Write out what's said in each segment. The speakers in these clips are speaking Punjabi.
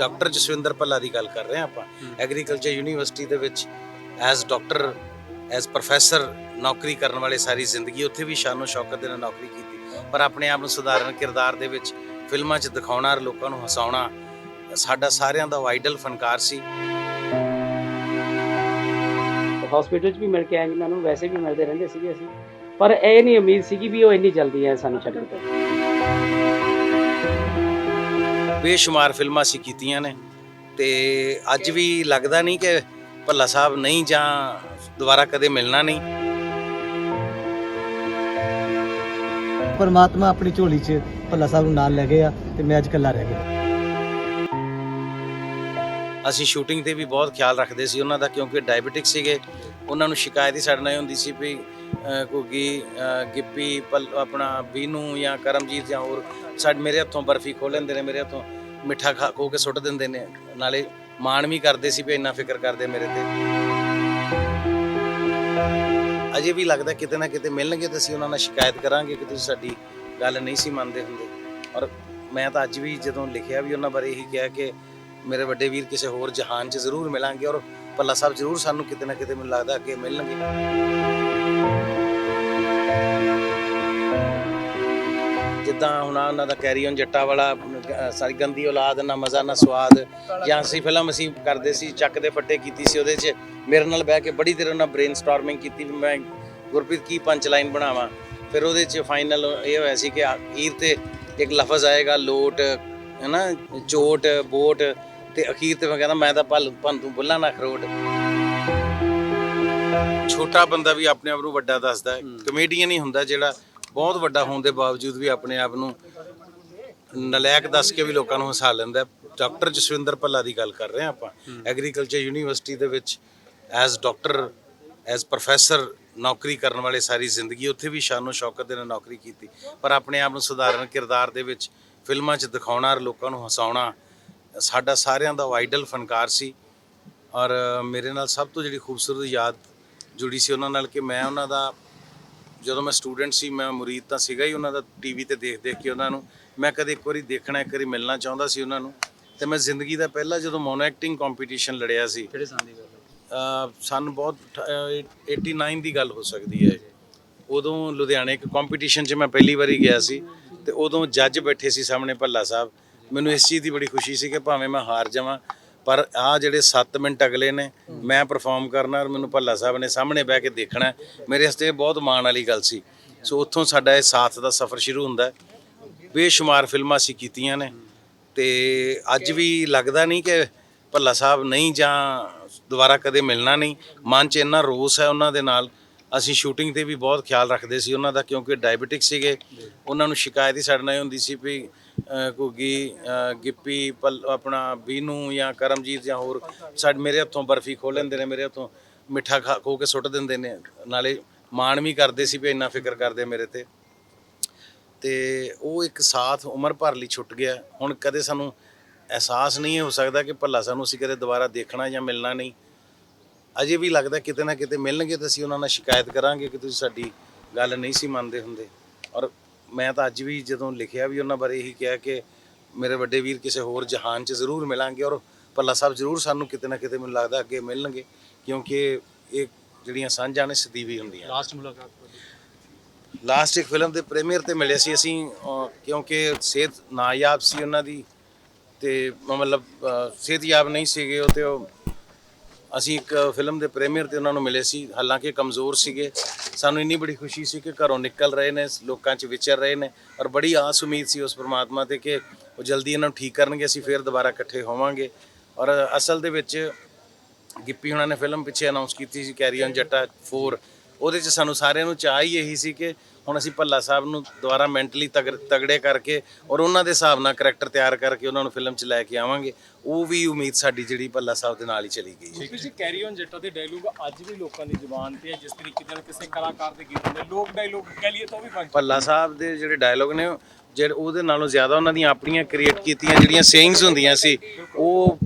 ਡਾਕਟਰ ਜਸਵਿੰਦਰ ਭੱਲਾ ਦੀ ਗੱਲ ਕਰ ਰਹੇ ਹਾਂ ਆਪਾਂ। ਐਗਰੀਕਲਚਰ ਯੂਨੀਵਰਸਿਟੀ ਦੇ ਵਿੱਚ ਐਜ਼ ਡਾਕਟਰ ਐਜ਼ ਪ੍ਰੋਫੈਸਰ ਨੌਕਰੀ ਕਰਨ ਵਾਲੇ ਸਾਰੀ ਜ਼ਿੰਦਗੀ ਉੱਥੇ ਵੀ ਸ਼ਾਨੋ ਸ਼ੌਕਤ ਦੇ ਨਾਲ ਨੌਕਰੀ ਕੀਤੀ। ਪਰ ਆਪਣੇ ਆਪ ਨੂੰ ਸਧਾਰਨ ਕਿਰਦਾਰ ਦੇ ਵਿੱਚ ਫਿਲਮਾਂ 'ਚ ਦਿਖਾਉਣਾ ਔਰ ਲੋਕਾਂ ਨੂੰ ਹਸਾਉਣਾ ਸਾਡਾ ਸਾਰਿਆਂ ਦਾ ਆਈਡਲ ਫਨਕਾਰ ਸੀ। ਹਸਪੀਟਲ 'ਚ ਵੀ ਮਿਲ ਕੇ ਆਏ ਜੀ ਮੈਨੂੰ ਵੈਸੇ ਵੀ ਮਿਲਦੇ ਰਹਿੰਦੇ ਸੀਗੇ ਅਸੀਂ। ਪਰ ਇਹ ਨਹੀਂ ਉਮੀਦ ਸੀਗੀ ਵੀ ਉਹ ਇੰਨੀ ਜਲਦੀ ਹੈ ਸਾਨੂੰ ਛੱਡਣ ਤੋਂ। ਬੇਸ਼ੁਮਾਰ ਫਿਲਮਾਂ ਅਸੀਂ ਕੀਤੀਆਂ ਨੇ। ਤੇ ਅੱਜ ਵੀ ਲੱਗਦਾ ਨਹੀਂ ਕਿ ਭੱਲਾ ਸਾਹਿਬ ਨਹੀਂ ਜਾਂ ਦੁਬਾਰਾ ਕਦੇ ਮਿਲਣਾ ਨਹੀਂ। ਪਰਮਾਤਮਾ ਆਪਣੀ ਝੋਲੀ 'ਚ ਭੱਲਾ ਸਾਹਿਬ ਨੂੰ ਨਾਲ ਲੈ ਗਏ ਆ ਤੇ ਮੈਂ ਅੱਜ ਇਕੱਲਾ ਰਹਿ ਗਿਆ। ਅਸੀਂ ਸ਼ੂਟਿੰਗ ਤੇ ਵੀ ਬਹੁਤ ਖਿਆਲ ਰੱਖਦੇ ਸੀ ਉਹਨਾਂ ਦਾ ਕਿਉਂਕਿ ਡਾਇਬੀਟਿਕ ਸੀਗੇ। ਉਹਨਾਂ ਨੂੰ ਸ਼ਿਕਾਇਤ ਹੀ ਸਾਡੇ ਨਾਲ ਇਹ ਹੁੰਦੀ ਸੀ ਵੀ ਅਹ, ਗਿੱਪੀ ਆਪਣਾ ਬੀਨੂ ਜਾਂ ਕਰਮਜੀਤ ਜਾਂ ਹੋਰ ਸਾਡੇ ਮੇਰੇ ਹੱਥੋਂ ਬਰਫੀ ਖੋਹ ਲੈਂਦੇ ਨੇ ਮੇਰੇ ਹੱਥੋਂ ਮਿੱਠਾ ਖਾ ਖੋ ਕੇ ਸੁੱਟ ਦਿੰਦੇ ਨੇ। ਨਾਲੇ ਮਾਣ ਵੀ ਕਰਦੇ ਸੀ ਵੀ ਇੰਨਾ ਫਿਕਰ ਕਰਦੇ ਮੇਰੇ ਤੇ। ਅਜੇ ਵੀ ਲੱਗਦਾ ਕਿਤੇ ਨਾ ਕਿਤੇ ਮਿਲਣਗੇ ਤਾਂ ਅਸੀਂ ਉਹਨਾਂ ਨਾਲ ਸ਼ਿਕਾਇਤ ਕਰਾਂਗੇ ਕਿ ਤੁਸੀਂ ਸਾਡੀ ਗੱਲ ਨਹੀਂ ਸੀ ਮੰਨਦੇ ਹੁੰਦੇ। ਔਰ ਮੈਂ ਤਾਂ ਅੱਜ ਵੀ ਜਦੋਂ ਲਿਖਿਆ ਵੀ ਉਹਨਾਂ ਬਾਰੇ ਇਹੀ ਕਿਹਾ ਕਿ ਮੇਰੇ ਵੱਡੇ ਵੀਰ ਕਿਸੇ ਹੋਰ ਜਹਾਨ 'ਚ ਜ਼ਰੂਰ ਮਿਲਾਂਗੇ ਔਰ ਪੱਲਾ ਸਾਹਿਬ ਜ਼ਰੂਰ ਸਾਨੂੰ ਕਿਤੇ ਨਾ ਕਿਤੇ ਮੈਨੂੰ ਲੱਗਦਾ ਅੱਗੇ ਮਿਲਣਗੇ। ਜਿੱਦਾਂ ਹੁਣ ਆਹ ਉਹਨਾਂ ਦਾ ਕੈਰੀ ਔਨ ਜੱਟਾ ਵਾਲਾ ਅਹ, ਸਾਰੀ ਗੰਦੀ ਔਲਾਦ ਨਾ ਮਜ਼ਾ ਨਾ ਸਵਾਦ। ਜਾਂ ਅਸੀਂ ਫਿਲਮ ਅਸੀਂ ਕਰਦੇ ਸੀ ਚੱਕ ਦੇ ਫੱਟੇ ਕੀਤੀ ਸੀ ਉਹਦੇ 'ਚ। ਮੇਰੇ ਨਾਲ ਬਹਿ ਕੇ ਬੜੀ ਦੇਰ ਉਹਨਾਂ ਬ੍ਰੇਨਸਟਾਰਮਿੰਗ ਕੀਤੀ ਵੀ ਮੈਂ ਗੁਰਪ੍ਰੀਤ ਕੀ ਪੰਚ ਲਾਈਨ ਬਣਾਵਾਂ। ਫਿਰ ਉਹਦੇ 'ਚ ਫਾਈਨਲ ਇਹ ਹੋਇਆ ਸੀ ਕਿ ਅਖੀਰ ਤੇ ਇੱਕ ਲਫ਼ਜ਼ ਆਏਗਾ ਲੋਟ ਹੈਨਾ ਚੋਟ ਬੋਟ ਤੇ ਅਖੀਰ ਤੇ ਮੈਂ ਕਹਿੰਦਾ ਮੈਂ ਤਾਂ ਭਲ ਭੰ ਤੂੰ ਬੁੱਲਾ ਨਾ ਖਰੋਟ ਛੋਟਾ ਬੰਦਾ ਵੀ ਆਪਣੇ ਆਪ ਨੂੰ ਵੱਡਾ ਦੱਸਦਾ ਹੈ। ਕਮੇਡੀਅਨ ਹੀ ਹੁੰਦਾ ਜਿਹੜਾ ਬਹੁਤ ਵੱਡਾ ਹੋਣ ਦੇ ਬਾਵਜੂਦ ਵੀ ਆਪਣੇ ਆਪ ਨੂੰ ਨਲਾਇਕ ਦੱਸ ਕੇ ਵੀ ਲੋਕਾਂ ਨੂੰ ਹਸਾ ਲੈਂਦਾ। ਡਾਕਟਰ ਜਸਵਿੰਦਰ ਭੱਲਾ ਦੀ ਗੱਲ ਕਰ ਰਹੇ ਹਾਂ ਆਪਾਂ। ਐਗਰੀਕਲਚਰ ਯੂਨੀਵਰਸਿਟੀ ਦੇ ਵਿੱਚ ਐਜ਼ ਡਾਕਟਰ ਐਜ਼ ਪ੍ਰੋਫੈਸਰ ਨੌਕਰੀ ਕਰਨ ਵਾਲੇ ਸਾਰੀ ਜ਼ਿੰਦਗੀ ਉੱਥੇ ਵੀ ਸ਼ਾਨੋ ਸ਼ੌਕਤ ਦੇ ਨਾਲ ਨੌਕਰੀ ਕੀਤੀ। ਪਰ ਆਪਣੇ ਆਪ ਨੂੰ ਸਧਾਰਨ ਕਿਰਦਾਰ ਦੇ ਵਿੱਚ ਫਿਲਮਾਂ 'ਚ ਦਿਖਾਉਣਾ ਔਰ ਲੋਕਾਂ ਨੂੰ ਹਸਾਉਣਾ ਸਾਡਾ ਸਾਰਿਆਂ ਦਾ ਆਈਡਲ ਫਨਕਾਰ ਸੀ। ਔਰ ਮੇਰੇ ਨਾਲ ਸਭ ਤੋਂ ਜਿਹੜੀ ਖੂਬਸੂਰਤ ਯਾਦ ਜੁੜੀ ਸੀ ਉਹਨਾਂ ਨਾਲ ਕਿ ਮੈਂ ਉਹਨਾਂ ਦਾ ਜਦੋਂ ਮੈਂ ਸਟੂਡੈਂਟ ਸੀ ਮੈਂ ਮੁਰੀਦ ਤਾਂ ਸੀਗਾ ਹੀ ਉਹਨਾਂ ਦਾ ਟੀਵੀ ਤੇ ਦੇਖ ਦੇਖ ਕੇ ਉਹਨਾਂ ਨੂੰ। ਮੈਂ ਕਦੇ ਇੱਕ ਵਾਰੀ ਦੇਖਣਾ ਇੱਕ ਵਾਰੀ ਮਿਲਣਾ ਚਾਹੁੰਦਾ ਸੀ ਉਹਨਾਂ ਨੂੰ। ਤੇ ਮੈਂ ਜ਼ਿੰਦਗੀ ਦਾ ਪਹਿਲਾ ਜਦੋਂ ਮੋਨੋ ਐਕਟਿੰਗ ਕੰਪੀਟੀਸ਼ਨ ਲੜਿਆ ਸੀ। ਕਿਹੜੇ ਸਾਲ ਦੀ ਗੱਲ ਸਾਨੂੰ ਬਹੁਤ ਠ- ਅਹ 89 ਦੀ ਗੱਲ ਹੋ ਸਕਦੀ ਹੈ। ਉਦੋਂ ਲੁਧਿਆਣੇ ਇੱਕ ਕੰਪੀਟੀਸ਼ਨ 'ਚ ਮੈਂ ਪਹਿਲੀ ਵਾਰੀ ਗਿਆ ਸੀ ਤੇ ਉਦੋਂ ਜੱਜ ਬੈਠੇ ਸੀ ਸਾਹਮਣੇ ਭੱਲਾ ਸਾਹਿਬ। ਮੈਨੂੰ ਇਸ ਚੀਜ਼ ਦੀ ਬੜੀ ਖੁਸ਼ੀ ਸੀ ਕਿ ਭਾਵੇਂ ਮੈਂ ਹਾਰ ਜਾਵਾਂ ਪਰ ਆ ਜਿਹੜੇ 7 ਮਿੰਟ ਅਗਲੇ ਨੇ, ਮੈਂ ਪਰਫਾਰਮ ਕਰਨਾ ਔਰ ਮੈਨੂੰ ਭੱਲਾ ਸਾਹਿਬ ਨੇ ਸਾਹਮਣੇ ਬਹਿ ਕੇ ਦੇਖਣਾ, ਮੇਰੇ ਵਾਸਤੇ ਇਹ ਬਹੁਤ ਮਾਣ ਵਾਲੀ ਗੱਲ ਸੀ। ਸੋ ਉੱਥੋਂ ਸਾਡਾ ਇਹ ਸਾਥ ਦਾ ਸਫ਼ਰ ਸ਼ੁਰੂ ਹੁੰਦਾ ਹੈ। ਬੇਸ਼ੁਮਾਰ ਫਿਲਮਾਂ ਅਸੀਂ ਕੀਤੀਆਂ ਨੇ ਤੇ ਅੱਜ ਵੀ ਲੱਗਦਾ ਨਹੀਂ ਕਿ ਭੱਲਾ ਸਾਹਿਬ ਨਹੀਂ ਜਾਂ ਦੁਬਾਰਾ ਕਦੇ ਮਿਲਣਾ ਨਹੀਂ। ਮਨ 'ਚ ਇੰਨਾ ਰੋਸ ਹੈ ਉਹਨਾਂ ਦੇ ਨਾਲ। ਅਸੀਂ ਸ਼ੂਟਿੰਗ ਤੇ ਵੀ ਬਹੁਤ ਖਿਆਲ ਰੱਖਦੇ ਸੀ ਉਹਨਾਂ ਦਾ ਕਿਉਂਕਿ ਡਾਇਬੀਟਿਕ ਸੀਗੇ। ਉਹਨਾਂ ਨੂੰ ਸ਼ਿਕਾਇਤ ਹੀ ਸਾਡੇ ਨਾਲ ਇਹ ਹੁੰਦੀ ਸੀ ਵੀ ਘੁੱਗੀ ਗਿੱਪੀ, ਪਲ, ਆਪਣਾ ਬੀਨੂ ਜਾਂ ਕਰਮਜੀਤ ਜਾਂ ਹੋਰ ਸਾਡੇ ਮੇਰੇ ਹੱਥੋਂ ਬਰਫੀ ਖੋਹ ਲੈਂਦੇ ਨੇ, ਮੇਰੇ ਹੱਥੋਂ ਮਿੱਠਾ ਖਾ ਖੋ ਕੇ ਸੁੱਟ ਦਿੰਦੇ ਨੇ। ਨਾਲੇ ਮਾਣ ਵੀ ਕਰਦੇ ਸੀ ਵੀ ਇੰਨਾ ਫਿਕਰ ਕਰਦੇ ਮੇਰੇ ਤੇ। ਤੇ ਉਹ ਇੱਕ ਸਾਥ ਉਮਰ ਭਰ ਲਈ ਛੁੱਟ ਗਿਆ। ਹੁਣ ਕਦੇ ਸਾਨੂੰ ਅਹਿਸਾਸ ਨਹੀਂ ਹੋ ਸਕਦਾ ਕਿ ਭੱਲਾ ਸਾਨੂੰ ਅਸੀਂ ਕਦੇ ਦੁਬਾਰਾ ਦੇਖਣਾ ਜਾਂ ਮਿਲਣਾ ਨਹੀਂ। ਅਜੇ ਵੀ ਲੱਗਦਾ ਕਿਤੇ ਨਾ ਕਿਤੇ ਮਿਲਣਗੇ ਤਾਂ ਅਸੀਂ ਉਹਨਾਂ ਨਾਲ ਸ਼ਿਕਾਇਤ ਕਰਾਂਗੇ ਕਿ ਤੁਸੀਂ ਸਾਡੀ ਗੱਲ ਨਹੀਂ ਸੀ ਮੰਨਦੇ ਹੁੰਦੇ। ਔਰ ਮੈਂ ਤਾਂ ਅੱਜ ਵੀ ਜਦੋਂ ਲਿਖਿਆ ਵੀ ਉਹਨਾਂ ਬਾਰੇ ਇਹੀ ਕਿਹਾ ਕਿ ਮੇਰੇ ਵੱਡੇ ਵੀਰ ਕਿਸੇ ਹੋਰ ਜਹਾਨ 'ਚ ਜ਼ਰੂਰ ਮਿਲਾਂਗੇ ਔਰ ਭੱਲਾ ਸਾਹਿਬ ਜ਼ਰੂਰ ਸਾਨੂੰ ਕਿਤੇ ਨਾ ਕਿਤੇ ਮੈਨੂੰ ਲੱਗਦਾ ਅੱਗੇ ਮਿਲਣਗੇ ਕਿਉਂਕਿ ਇਹ ਜਿਹੜੀਆਂ ਸਾਂਝਾਂ ਨੇ ਸਦੀਵੀ ਹੁੰਦੀਆਂ। ਲਾਸਟ ਮੁਲਾਕਾਤ ਲਾਸਟ ਇੱਕ ਫਿਲਮ ਦੇ ਪ੍ਰੀਮੀਅਰ ਤੇ ਮਿਲੇ ਸੀ ਅਸੀਂ ਕਿਉਂਕਿ ਸਿਹਤ ਨਾਯਾਬ ਸੀ ਉਹਨਾਂ ਦੀ ਤੇ ਮਤਲਬ ਸਿਹਤਯਾਬ ਨਹੀਂ ਸੀਗੇ ਉਹ ਤੇ ਉਹ ਅਸੀਂ ਇੱਕ ਫਿਲਮ ਦੇ ਪ੍ਰੀਮੀਅਰ ਤੇ ਉਹਨਾਂ ਨੂੰ ਮਿਲੇ ਸੀ, ਹਾਲਾਂਕਿ ਕਮਜ਼ੋਰ ਸੀਗੇ। ਸਾਨੂੰ ਇੰਨੀ ਬੜੀ ਖੁਸ਼ੀ ਸੀ ਕਿ ਘਰੋਂ ਨਿਕਲ ਰਹੇ ਨੇ, ਲੋਕਾਂ 'ਚ ਵਿਚਰ ਰਹੇ ਨੇ ਔਰ ਬੜੀ ਆਸ ਉਮੀਦ ਸੀ ਉਸ ਪਰਮਾਤਮਾ ਤੇ ਕਿ ਉਹ ਜਲਦੀ ਇਹਨਾਂ ਨੂੰ ਠੀਕ ਕਰਨਗੇ, ਅਸੀਂ ਫੇਰ ਦੁਬਾਰਾ ਇਕੱਠੇ ਹੋਵਾਂਗੇ। ਔਰ ਅਸਲ ਦੇ ਵਿੱਚ ਗਿੱਪੀ ਹੁਣਾਂ ਨੇ ਫਿਲਮ ਪਿੱਛੇ ਅਨਾਉਂਸ ਕੀਤੀ ਸੀ, ਕੈਰੀ ਔਨ ਜੱਟਾ 4 ਉਹਦੇ 'ਚ ਸਾਨੂੰ ਸਾਰਿਆਂ ਨੂੰ ਚਾਹ ਹੀ ਇਹੀ ਸੀ ਕਿ ਹੁਣ ਅਸੀਂ ਭੱਲਾ ਸਾਹਿਬ ਨੂੰ ਦੁਬਾਰਾ ਮੈਂਟਲੀ ਤਗੜੇ ਕਰਕੇ ਔਰ ਉਹਨਾਂ ਦੇ ਹਿਸਾਬ ਨਾਲ ਕਰੈਕਟਰ ਤਿਆਰ ਕਰਕੇ ਉਹਨਾਂ ਨੂੰ ਫਿਲਮ 'ਚ ਲੈ ਕੇ ਆਵਾਂਗੇ ਉਹ ਵੀ ਉਮੀਦ ਸਾਡੀ ਜਿਹੜੀ ਭੱਲਾ ਸਾਹਿਬ ਦੇ ਨਾਲ ਹੀ ਚਲੀ ਗਈ ਤੁਸੀਂ ਕੈਰੀ ਔਨ ਜੱਟਾ ਦੇ ਡਾਇਲੋਗ ਅੱਜ ਵੀ ਲੋਕਾਂ ਦੀ ਜ਼ੁਬਾਨ ਤੇ ਹੈ ਜਿਸ ਤਰੀਕੇ ਨਾਲ ਕਿਸੇ ਕਲਾਕਾਰ ਦੇ ਗੀਤ ਹੁੰਦੇ ਲੋਕ ਡਾਇਲੋਗ ਕਹਿ ਲਈਏ ਤਾਂ ਉਹ ਵੀ ਬਣ ਭੱਲਾ ਸਾਹਿਬ ਦੇ ਜਿਹੜੇ ਡਾਇਲੋਗ ਨੇ ਜਿਹੜੇ ਉਹਦੇ ਨਾਲੋਂ ਜ਼ਿਆਦਾ ਉਹਨਾਂ ਦੀਆਂ ਆਪਣੀਆਂ ਕ੍ਰੀਏਟ ਕੀਤੀਆਂ ਜਿਹੜੀਆਂ ਸੇਇੰਗਸ ਹੁੰਦੀਆਂ ਸੀ ਉਹ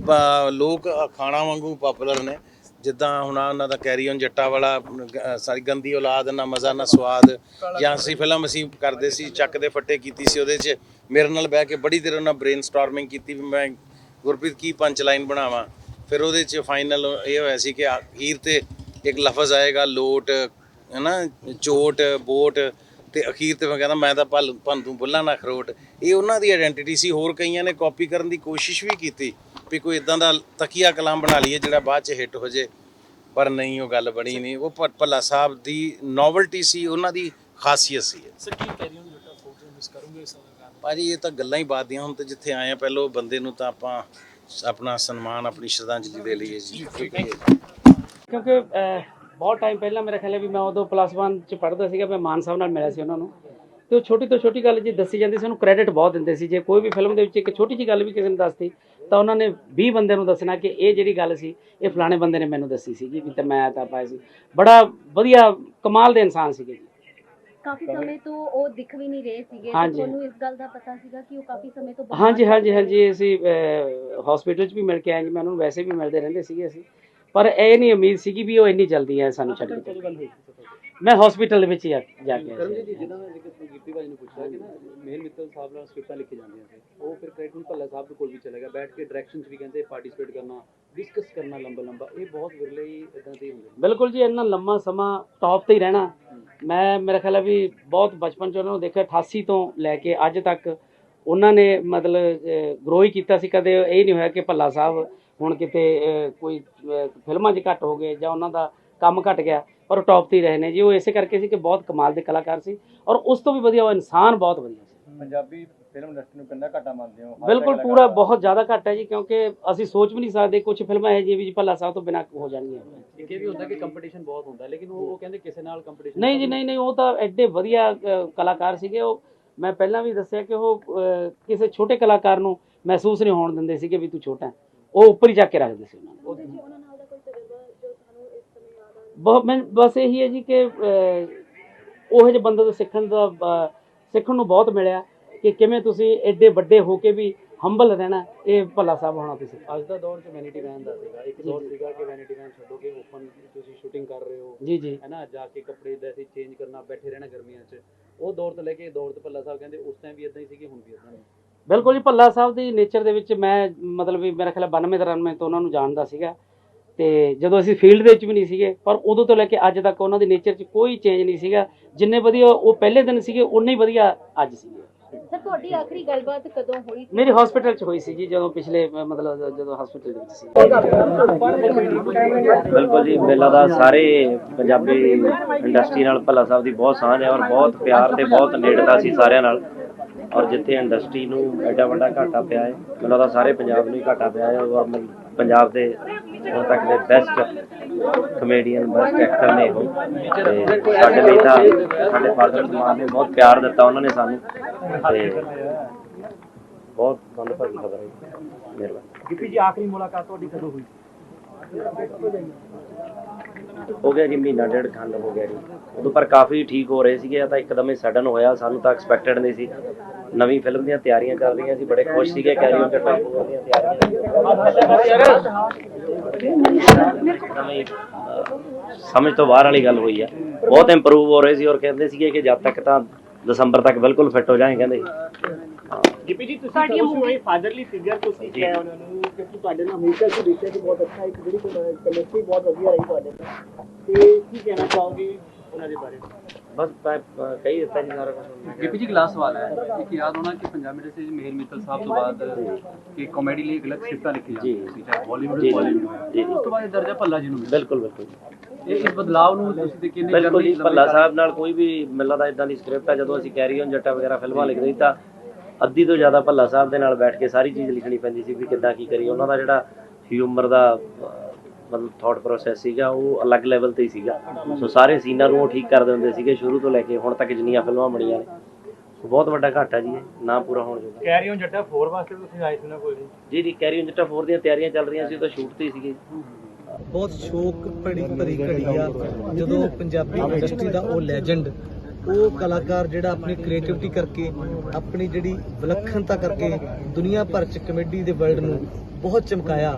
ਲੋਕ ਅਖਾਣਾ ਵਾਂਗੂ ਪਪੂਲਰ ਨੇ। ਜਿੱਦਾਂ ਹੁਣ ਆਹ ਉਹਨਾਂ ਦਾ ਕੈਰੀ ਔਨ ਜੱਟਾ ਵਾਲਾ ਅਹ, ਸਾਰੀ ਗੰਦੀ ਔਲਾਦ ਨਾ ਮਜ਼ਾ ਨਾ ਸਵਾਦ ਜਾਂ ਅਸੀਂ ਫਿਲਮ ਅਸੀਂ ਕਰਦੇ ਸੀ ਚੱਕ ਦੇ ਫੱਟੇ ਕੀਤੀ ਸੀ ਉਹਦੇ 'ਚ ਮੇਰੇ ਨਾਲ ਬਹਿ ਕੇ ਬੜੀ ਦੇਰ ਉਹਨਾਂ ਬ੍ਰੇਨਸਟਾਰਮਿੰਗ ਕੀਤੀ ਵੀ ਮੈਂ ਗੁਰਪ੍ਰੀਤ ਕੀ ਪੰਚ ਲਾਈਨ ਬਣਾਵਾਂ। ਫਿਰ ਉਹਦੇ 'ਚ ਫਾਈਨਲ ਇਹ ਹੋਇਆ ਸੀ ਕਿ ਅਖੀਰ ਤੇ ਇੱਕ ਲਫ਼ਜ਼ ਆਏਗਾ ਲੋਟ ਹੈਨਾ ਚੋਟ ਬੋਟ ਤੇ ਅਖੀਰ ਤੇ ਮੈਂ ਕਹਿੰਦਾ ਮੈਂ ਤਾਂ ਭਲ ਭੰਨ ਬੁੱਲਾਂ ਨਾ ਖਰੋਟ। ਇਹ ਉਹਨਾਂ ਦੀ ਆਇਡੈਂਟੀਟੀ ਸੀ ਹੋਰ ਕਈਆਂ ਨੇ ਕਾਪੀ ਕਰਨ ਦੀ ਕੋਸ਼ਿਸ਼ ਵੀ ਕੀਤੀ। ਵੀ ਕੋਈ ਇਦਾਂ ਦਾ ਤਕੀਆ ਕਲਾਮ ਬਣਾ ਲਈਏ ਜਿਹੜਾ ਬਾਅਦ 'ਚ ਹਿੱਟ ਹੋ ਜੇ। ਪਰ ਨਹੀਂ ਉਹ ਗੱਲ ਬਣੀ ਨਹੀਂ। ਉਹ ਭੱਲਾ ਸਾਹਿਬ ਦੀ ਨੋਵਲਟੀ ਸੀ ਉਹਨਾਂ ਦੀ ਖਾਸੀਅਤ ਸੀ। Sir Ki carry on Jatta photo miss ਕਰੋਗੇ ਇਸ ਸਰਕਾਰ ਨੂੰ ਭਾਜੀ ਇਹ ਤਾਂ ਗੱਲਾਂ ਹੀ ਬਾਤ ਦੀਆਂ। ਹੁਣ ਤੇ ਜਿੱਥੇ ਆਏ ਆ ਪਹਿਲੋ ਬੰਦੇ ਨੂੰ ਤਾਂ ਆਪਾਂ ਆਪਣਾ ਸਨਮਾਨ ਆਪਣੀ ਸ਼ਰਧਾਂਜਲੀ ਦੇ ਲਈਏ ਜੀ। ਕਿਉਂਕਿ ਬਹੁਤ ਟਾਈਮ ਪਹਿਲਾਂ ਮੇਰਾ ਖਿਆਲ ਹੈ ਵੀ ਮੈਂ ਉਦੋਂ ਪਲੱਸ 1 ਚ ਪੜ੍ਹਦਾ ਸੀਗਾ ਮੈਂ ਮਾਨ ਸਾਹਿਬ ਨਾਲ ਮਿਲਿਆ ਸੀ ਉਹਨਾਂ ਨੂੰ। ਤੇ ਉਹ ਛੋਟੀ ਤੋਂ ਛੋਟੀ ਗੱਲ ਜੇ ਦੱਸੀ ਜਾਂਦੀ ਸੀ ਉਹਨੂੰ ਕ੍ਰੈਡਿਟ ਬਹੁਤ ਦਿੰਦੇ ਸੀ। ਜੇ ਕੋਈ ਵੀ ਫਿਲਮ ਦੇ ਵਿੱਚ ਇੱਕ ਛੋਟੀ ਜਿਹੀ ਗੱਲ ਵੀ ਕਿਸੇ ਨੇ ਦੱਸਤੀ ਤਾਂ ਉਹਨਾਂ ਨੇ 20 ਬੰਦੇ ਨੂੰ ਦੱਸਣਾ ਕਿ ਇਹ ਜਿਹੜੀ ਗੱਲ ਸੀ ਇਹ ਫਲਾਣੇ ਬੰਦੇ ਨੇ ਮੈਨੂੰ ਦੱਸੀ ਸੀਗੀ ਵੀ ਤੇ ਮੈਂ ਤਾਂ ਪਾਇਆ ਸੀ। ਬੜਾ ਵਧੀਆ ਕਮਾਲ ਦੇ ਇਨਸਾਨ ਸੀਗੇ ਜੀ। ਕਾਫੀ ਸਮੇਂ ਤੋਂ ਉਹ ਦਿਖ ਵੀ ਨਹੀਂ ਰਹੇ ਸੀਗੇ ਹਾਂਜੀ। ਤੁਹਾਨੂੰ ਇਸ ਗੱਲ ਦਾ ਪਤਾ ਸੀਗਾ ਕਿ ਉਹ ਕਾਫੀ ਸਮੇਂ ਤੋਂ ਬਾਹਰ ਹਾਂਜੀ ਹਾਂਜੀ ਹਾਂਜੀ ਅਸੀਂ ਹਸਪੀਟਲ 'ਚ ਵੀ ਮਿਲ ਕੇ ਆਏ ਜੀ ਮੈਂ ਉਹਨਾਂ ਨੂੰ ਵੈਸੇ ਵੀ ਮਿਲਦੇ ਰਹਿੰਦੇ ਸੀਗੇ ਅਸੀਂ। ਪਰ ਇਹ ਨਹੀਂ ਉਮੀਦ ਸੀਗੀ ਵੀ ਉਹ ਇੰਨੀ ਜਲਦੀ ਹੈ ਸਾਨੂੰ ਛੱਡ ਕੇ ਮੈਂ ਹਸਪੀਟਲ ਦੇ ਵਿੱਚ ਜਾ ਜਾ ਕੇ ਆਇਆ ਸੀ। ਜਿੱਦਾਂ ਮੈਂ ਜ਼ਿਕਰ ਕੀਤੀ ਭਾਜੀ ਨੇ ਪੁੱਛਿਆ ਕਿ ਨਾ ਮੇਲ ਮਿੱਤਲ ਸਾਹਿਬ ਨਾਲ ਸਕ੍ਰਿਪਟਾਂ ਲਿਖੀ ਜਾਂਦੀਆਂ ਸੀ। ਉਹ ਫਿਰ ਕ੍ਰੈਡਿਟ ਭੱਲਾ ਸਾਹਿਬ ਦੇ ਕੋਲ ਵੀ ਚਲਾ ਗਿਆ। ਬੈਠ ਕੇ ਡਾਇਰੈਕਸ਼ਨ 'ਚ ਵੀ ਕਹਿੰਦੇ ਪਾਰਟਿਸਿਪੇਟ ਕਰਨਾ ਡਿਸਕਸ ਕਰਨਾ ਲੰਬਾ ਲੰਬਾ। ਇਹ ਬਹੁਤ ਵਿਰਲੇ ਹੀ ਇਦਾਂ ਦੇ ਹੁੰਦੇ ਨੇ। ਬਿਲਕੁਲ ਜੀ ਇੰਨਾ ਲੰਮਾ ਸਮਾਂ ਟੌਪ ਤੇ ਹੀ ਰਹਿਣਾ। ਮੈਂ ਮੇਰਾ ਖਿਆਲ ਹੈ ਵੀ ਬਹੁਤ ਬਚਪਨ ਚ ਉਹਨਾਂ ਨੂੰ ਦੇਖਿਆ 88 ਤੋਂ ਲੈ ਕੇ ਅੱਜ ਤੱਕ ਉਹਨਾਂ ਨੇ ਮਤਲਬ ਗਰੋ ਹੀ ਕੀਤਾ ਸੀ। ਕਦੇ ਇਹ ਨਹੀਂ ਹੋਇਆ ਕਿ ਭੱਲਾ ਸਾਹਿਬ ਹੁਣ ਕਿਤੇ ਅਹ, ਕੋਈ ਅਹ, ਫਿਲਮਾਂ 'ਚ ਘੱਟ ਹੋ ਗਏ ਜਾਂ ਉਹਨਾਂ ਦਾ ਕੰਮ ਘਟ ਗਿਆ। ਉਹ ਟੌਪ ਤੇ ਹੀ ਰਹੇ ਨੇ ਜੀ। ਉਹ ਇਸੇ ਕਰਕੇ ਸੀ ਕਿ ਬਹੁਤ ਕਮਾਲ ਦੇ ਕਲਾਕਾਰ ਸੀ ਔਰ ਉਸ ਤੋਂ ਵੀ ਵਧੀਆ ਉਹ ਇਨਸਾਨ ਬਹੁਤ ਵਧੀਆ ਸੀ। ਪੰਜਾਬੀ ਫਿਲਮ ਇੰਡਸਟਰੀ ਨੂੰ ਕਿੰਨਾ ਘਾਟਾ ਮੰਨਦੇ ਹੋ? ਬਿਲਕੁਲ ਪੂਰਾ ਬਹੁਤ ਜ਼ਿਆਦਾ ਘੱਟ ਹੈ ਜੀ ਕਿਉਂਕਿ ਅਸੀਂ ਸੋਚ ਵੀ ਨਹੀਂ ਸਕਦੇ ਕੁਝ ਫਿਲਮਾਂ ਇਹ ਜਿਹੀ ਵੀ ਜੀ ਭੱਲਾ ਸਾਹਿਬ ਤੋਂ ਬਿਨਾਂ ਹੋ ਜਾਣਗੀਆਂ। ਇੱਕ ਇਹ ਵੀ ਹੁੰਦਾ ਕਿ ਕੰਪੀਟੀਸ਼ਨ ਬਹੁਤ ਹੁੰਦਾ ਲੇਕਿਨ ਉਹ ਉਹ ਕਹਿੰਦੇ ਕਿਸੇ ਨਾਲ ਕੰਪੀਟੀਸ਼ਨ ਨਹੀਂ ਜੀ ਨਹੀਂ ਨਹੀਂ ਉਹ ਤਾਂ ਐਡੇ ਵਧੀਆ ਕਲਾਕਾਰ ਸੀਗੇ। ਉਹ ਮੈਂ ਪਹਿਲਾਂ ਵੀ ਦੱਸਿਆ ਕਿ ਉਹ ਕਿਸੇ ਛੋਟੇ ਕਲਾਕਾਰ ਨੂੰ ਮਹਿਸੂਸ ਨਹੀਂ ਹੋਣ ਦਿੰਦੇ ਸੀਗੇ ਵੀ ਤੂੰ ਛੋਟਾ ਹੈ। ਉਹ ਉੱਪਰ ਹੀ ਜਾ ਕੇ ਰੱਖਦੇ ਸੀ ਉਹਨਾਂ ਨੂੰ। ਬਹੁਤ ਮੈਂ ਬਸ ਇਹੀ ਹੈ ਜੀ ਕਿ ਉਹੋ ਜਿਹੇ ਬੰਦੇ ਤੋਂ ਸਿੱਖਣ ਦਾ ਸਿੱਖਣ ਨੂੰ ਬਹੁਤ ਮਿਲਿਆ ਕਿ ਕਿਵੇਂ ਤੁਸੀਂ ਐਡੇ ਵੱਡੇ ਹੋ ਕੇ ਵੀ ਹੰਬਲ ਰਹਿਣਾ ਇਹ ਭੱਲਾ ਸਾਹਿਬ ਹੋਣਾ ਤੁਸੀਂ। ਅੱਜ ਦਾ ਦੌਰ 'ਚ ਵੈਨਿਟੀ ਵੈਨ ਦਾ ਸੀਗਾ। ਇੱਕ ਦੌਰ ਸੀਗਾ ਕਿ ਵੈਨਿਟੀ ਵੈਨ ਛੱਡੋਗੇ ਓਪਨ ਤੁਸੀਂ ਸ਼ੂਟਿੰਗ ਕਰ ਰਹੇ ਹੋ। ਜੀ ਜੀ। ਹੈ ਨਾ ਜਾ ਕੇ ਕੱਪੜੇ ਦਾ ਸੀ ਚੇਂਜ ਕਰਨਾ ਬੈਠੇ ਰਹਿਣਾ ਗਰਮੀਆਂ 'ਚ। ਉਹ ਦੌਰ ਤੋਂ ਲੈ ਕੇ ਦੌਰ ਤੇ ਭੱਲਾ ਸਾਹਿਬ ਕਹਿੰਦੇ ਉਸ ਟਾਈਮ ਵੀ ਇਦਾਂ ਹੀ ਸੀਗੇ ਹੁਣ ਵੀ ਇਦਾਂ ਨੇ ਬਿਲਕੁਲ ਜੀ ਭੱਲਾ ਸਾਹਿਬ ਦੀ ਨੇਚਰ ਦੇ ਵਿੱਚ ਮੈਂ ਮਤਲਬ ਵੀ ਮੇਰਾ ਖਿਆਲ 92 93 ਤੋਂ ਉਹਨਾਂ ਨੂੰ ਜਾਣਦਾ ਸੀਗਾ। ਤੇ ਜਦੋਂ ਅਸੀਂ ਫੀਲਡ ਦੇ ਵਿੱਚ ਵੀ ਨਹੀਂ ਸੀਗੇ ਪਰ ਉਦੋਂ ਤੋਂ ਲੈ ਕੇ ਅੱਜ ਤੱਕ ਉਹਨਾਂ ਦੀ ਨੇਚਰ 'ਚ ਕੋਈ ਚੇਂਜ ਨਹੀਂ ਸੀਗਾ। ਜਿੰਨੇ ਵਧੀਆ ਉਹ ਪਹਿਲੇ ਦਿਨ ਸੀਗੇ ਉਨੇ ਹੀ ਵਧੀਆ ਅੱਜ ਸੀਗੇ। ਸਰ ਤੁਹਾਡੀ ਆਖਰੀ ਗੱਲਬਾਤ ਕਦੋਂ ਹੋਈ ਸੀ? ਮੇਰੀ ਹਸਪੀਟਲ 'ਚ ਹੋਈ ਸੀ ਜੀ ਜਦੋਂ ਪਿਛਲੇ ਅਹ, ਮਤਲਬ ਜਦੋਂ ਹਸਪੀਟਲ ਦੇ ਵਿੱਚ ਸੀ। ਬਿਲਕੁਲ ਜੀ ਮੇਲਾ ਦਾ ਸਾਰੇ ਪੰਜਾਬੀ ਇੰਡਸਟਰੀ ਨਾਲ ਭੱਲਾ ਸਾਹਿਬ ਦੀ ਬਹੁਤ ਸਾਂਝ ਹੈ ਔਰ ਬਹੁਤ ਪਿਆਰ ਤੇ ਬਹੁਤ ਨੇੜਤਾ ਸੀ ਸਾਰਿਆਂ ਨਾਲ। ਔਰ ਜਿੱਥੇ ਇੰਡਸਟਰੀ ਨੂੰ ਐਡਾ ਵੱਡਾ ਘਾਟਾ ਪਿਆ ਹੈ ਮੈਨੂੰ ਲੱਗਦਾ ਸਾਰੇ ਪੰਜਾਬ ਨੂੰ ਹੀ ਘਾਟਾ ਪਿਆ ਹੈ ਔਰ ਮਨ- ਪੰਜਾਬ ਦੇ ਹੁਣ ਤੱਕ ਦੇ ਬੈਸਟ ਕਮੇਡੀਅਨ ਬੈਸਟ ਐਕਟਰ ਨੇ ਉਹ। ਤੇ ਸਾਡੇ ਲਈ ਤਾਂ ਸਾਡੇ ਫਾਦਰ ਸਮਾਨ ਨੇ ਬਹੁਤ ਪਿਆਰ ਦਿੱਤਾ ਉਹਨਾਂ ਨੇ ਸਾਨੂੰ। ਤੇ ਬਹੁਤ ਮੰਦਭਾਗੀ ਖਬਰ ਹੈ। ਮਿਹਰਬਾਨੀ। ਗਿੱਪੀ ਜੀ ਆਖਰੀ ਮੁਲਾਕਾਤ ਤੁਹਾਡੀ ਕਦੋਂ ਹੋਈ? ਹੋ ਗਿਆ ਜੀ ਮਹੀਨਾ ਡੇਢ ਖੰਡ ਹੋ ਗਿਆ ਜੀ। ਉਦੋਂ ਪਰ ਕਾਫੀ ਠੀਕ ਹੋ ਰਹੇ ਸੀਗੇ ਤਾਂ ਇੱਕਦਮ ਹੀ ਸਡਨ ਹੋਇਆ। ਸਾਨੂੰ ਤਾਂ ਐਕਸਪੈਕਟਡ ਨਹੀਂ ਸੀ। ਨਵੀਂ ਫਿਲਮ ਦੀਆਂ ਤਿਆਰੀਆਂ ਚੱਲ ਰਹੀਆਂ ਸੀ ਬੜੇ ਖੁਸ਼ ਸੀਗੇ ਕੈਰੀ ਜੱਟਾ four ਦੀਆਂ ਤਿਆਰੀਆਂ। ਸਮਝ ਤੋਂ ਬਾਹਰ ਵਾਲੀ ਗੱਲ ਹੋਈ ਆ। ਬਹੁਤ ਇੰਪਰੂਵ ਹੋ ਰਹੇ ਸੀ ਔਰ ਕਹਿੰਦੇ ਸੀਗੇ ਕਿ ਜਦ ਤੱਕ ਤਾਂ ਦਸੰਬਰ ਤੱਕ ਬਿਲਕੁਲ ਫਿੱਟ ਹੋ ਜਾਏ ਕਹਿੰਦੇ। ਗਿੱਪੀ ਜੀ ਤੁਸੀਂ ਕਹੋ ਕਿ ਫਾਦਰਲੀ ਫਿਗਰ ਤੁਸੀਂ ਕਿਹਾ ਉਹਨਾਂ ਨੂੰ ਕਿਉਂਕਿ ਤੁਹਾਡੇ ਨਾਲ ਹਮੇਸ਼ਾ ਤੋਂ ਦੇਖਿਆ ਕਿ ਬਹੁਤ ਅੱਛਾ ਇੱਕ ਜਿਹੜੀ ਕੈਮਿਸਟਰੀ ਬਹੁਤ ਵਧੀਆ ਰਹੀ ਤੁਹਾਡੇ ਨਾਲ। ਤੇ ਕੀ ਕਹਿਣਾ ਚਾਹੋਗੇ ਉਹਨਾਂ ਦੇ ਬਾਰੇ? ਬਸ ਕਹੀ ਦਿੱਤਾ ਜੀ ਸਾਰਾ ਕੁਝ ਗਿੱਪੀ ਜੀ ਕਲਾਸ ਸਵਾਲ ਹੈ। ਇੱਕ ਯਾਦ ਹੋਣਾ ਕਿ ਪੰਜਾਬ ਇੰਡਸਟਰੀ ਮੇਹਰ ਮਿੱਤਲ ਸਾਹਿਬ ਤੋਂ ਬਾਅਦ ਕਿ ਕਾਮੇਡੀ ਲਈ ਅਲੱਗ ਸਿਫਤਾਂ ਲਿਖੀ ਜਾਂਦੀਆਂ ਸੀ ਚਾਹੇ ਬਾਲੀਵੁੱਡ ਜੀ, ਬਾਲੀਵੁੱਡ ਜੀ। ਉਸ ਤੋਂ ਬਾਅਦ ਦਰਜਾ ਭੱਲਾ ਜੀ ਨੂੰ ਬਿਲਕੁਲ ਬਿਲਕੁਲ। ਇਹ ਇਸ ਬਦਲਾਅ ਨੂੰ ਤੁਸੀਂ ਤੇ ਕਿੰਨੇ ਬਿਲਕੁਲ ਜੀ ਭੱਲਾ ਸਾਹਿਬ ਨਾਲ ਕੋਈ ਵੀ ਮਿਲਦਾ ਦਾ ਇਦਾਂ ਦੀ ਸਕ੍ਰਿਪਟ ਹੈ ਜਦੋਂ ਅਸੀਂ ਕੈਰੀ ਔਨ ਜੱਟਾ ਵਗੈਰਾ ਫਿਲਮਾਂ ਲਿਖਦੇ ਤਾਂ ਅੱਧੀ ਤੋਂ ਜ਼ਿਆਦਾ ਭੱਲਾ ਸਾਹਿਬ ਦੇ ਨਾਲ ਬੈਠ ਕੇ ਸਾਰੀ ਚੀਜ਼ ਲਿਖਣੀ ਪੈਂਦੀ ਸੀ ਵੀ ਕਿੱਦਾਂ ਕੀ ਕਰੀ ਉਹਨਾਂ ਦਾ ਜਿਹੜਾ ਹਿਊਮਰ ਦਾ ਮਤਲਬ ਥਾਟ ਪ੍ਰੋਸੈਸ ਸੀਗਾ ਉਹ ਅਲੱਗ ਲੈਵਲ ਤੇ ਹੀ ਸੀਗਾ। ਸੋ ਸਾਰੇ ਸੀਨਾਂ ਨੂੰ ਉਹ ਠੀਕ ਕਰਦੇ ਹੁੰਦੇ ਸੀਗੇ ਸ਼ੁਰੂ ਤੋਂ ਲੈ ਕੇ ਹੁਣ ਤੱਕ ਜਿੰਨੀਆਂ ਫਿਲਮਾਂ ਬਣੀਆਂ ਨੇ। ਸੋ ਬਹੁਤ ਵੱਡਾ ਘਾਟਾ ਜੀ ਇਹ ਨਾ ਪੂਰਾ ਹੋਣ ਜੋਗਾ। ਕੈਰੀ ਔਨ ਜੱਟਾ 4 ਵਾਸਤੇ ਤੁਸੀਂ ਆਏ ਸੀ ਨਾ ਕੋਈ? ਜੀ ਜੀ ਕੈਰੀ ਔਨ ਜੱਟਾ 4 ਦੀਆਂ ਤਿਆਰੀਆਂ ਚੱਲ ਰਹੀਆਂ ਸੀ ਉਹ ਤਾਂ ਸ਼ੂਟ ਤੇ ਹੀ ਸੀਗੇ ਬਹੁਤ ਸ਼ੌਕ ਭਰੀ ਭਰੀ ਘੜੀ ਆ ਜਦੋਂ ਪੰਜਾਬੀ ਇੰਡਸਟਰੀ ਦਾ ਉਹ ਲੈਜੈਂਡ ਉਹ ਕਲਾਕਾਰ ਜਿਹੜਾ ਆਪਣੀ ਕ੍ਰੀਏਟੀਵਿਟੀ ਕਰਕੇ ਆਪਣੀ ਜਿਹੜੀ ਵਿਲੱਖਣਤਾ ਕਰਕੇ ਦੁਨੀਆ ਭਰ ਚ ਕਮੇਡੀ ਦੇ ਵਰਲਡ ਨੂੰ ਬਹੁਤ ਚਮਕਾਇਆ।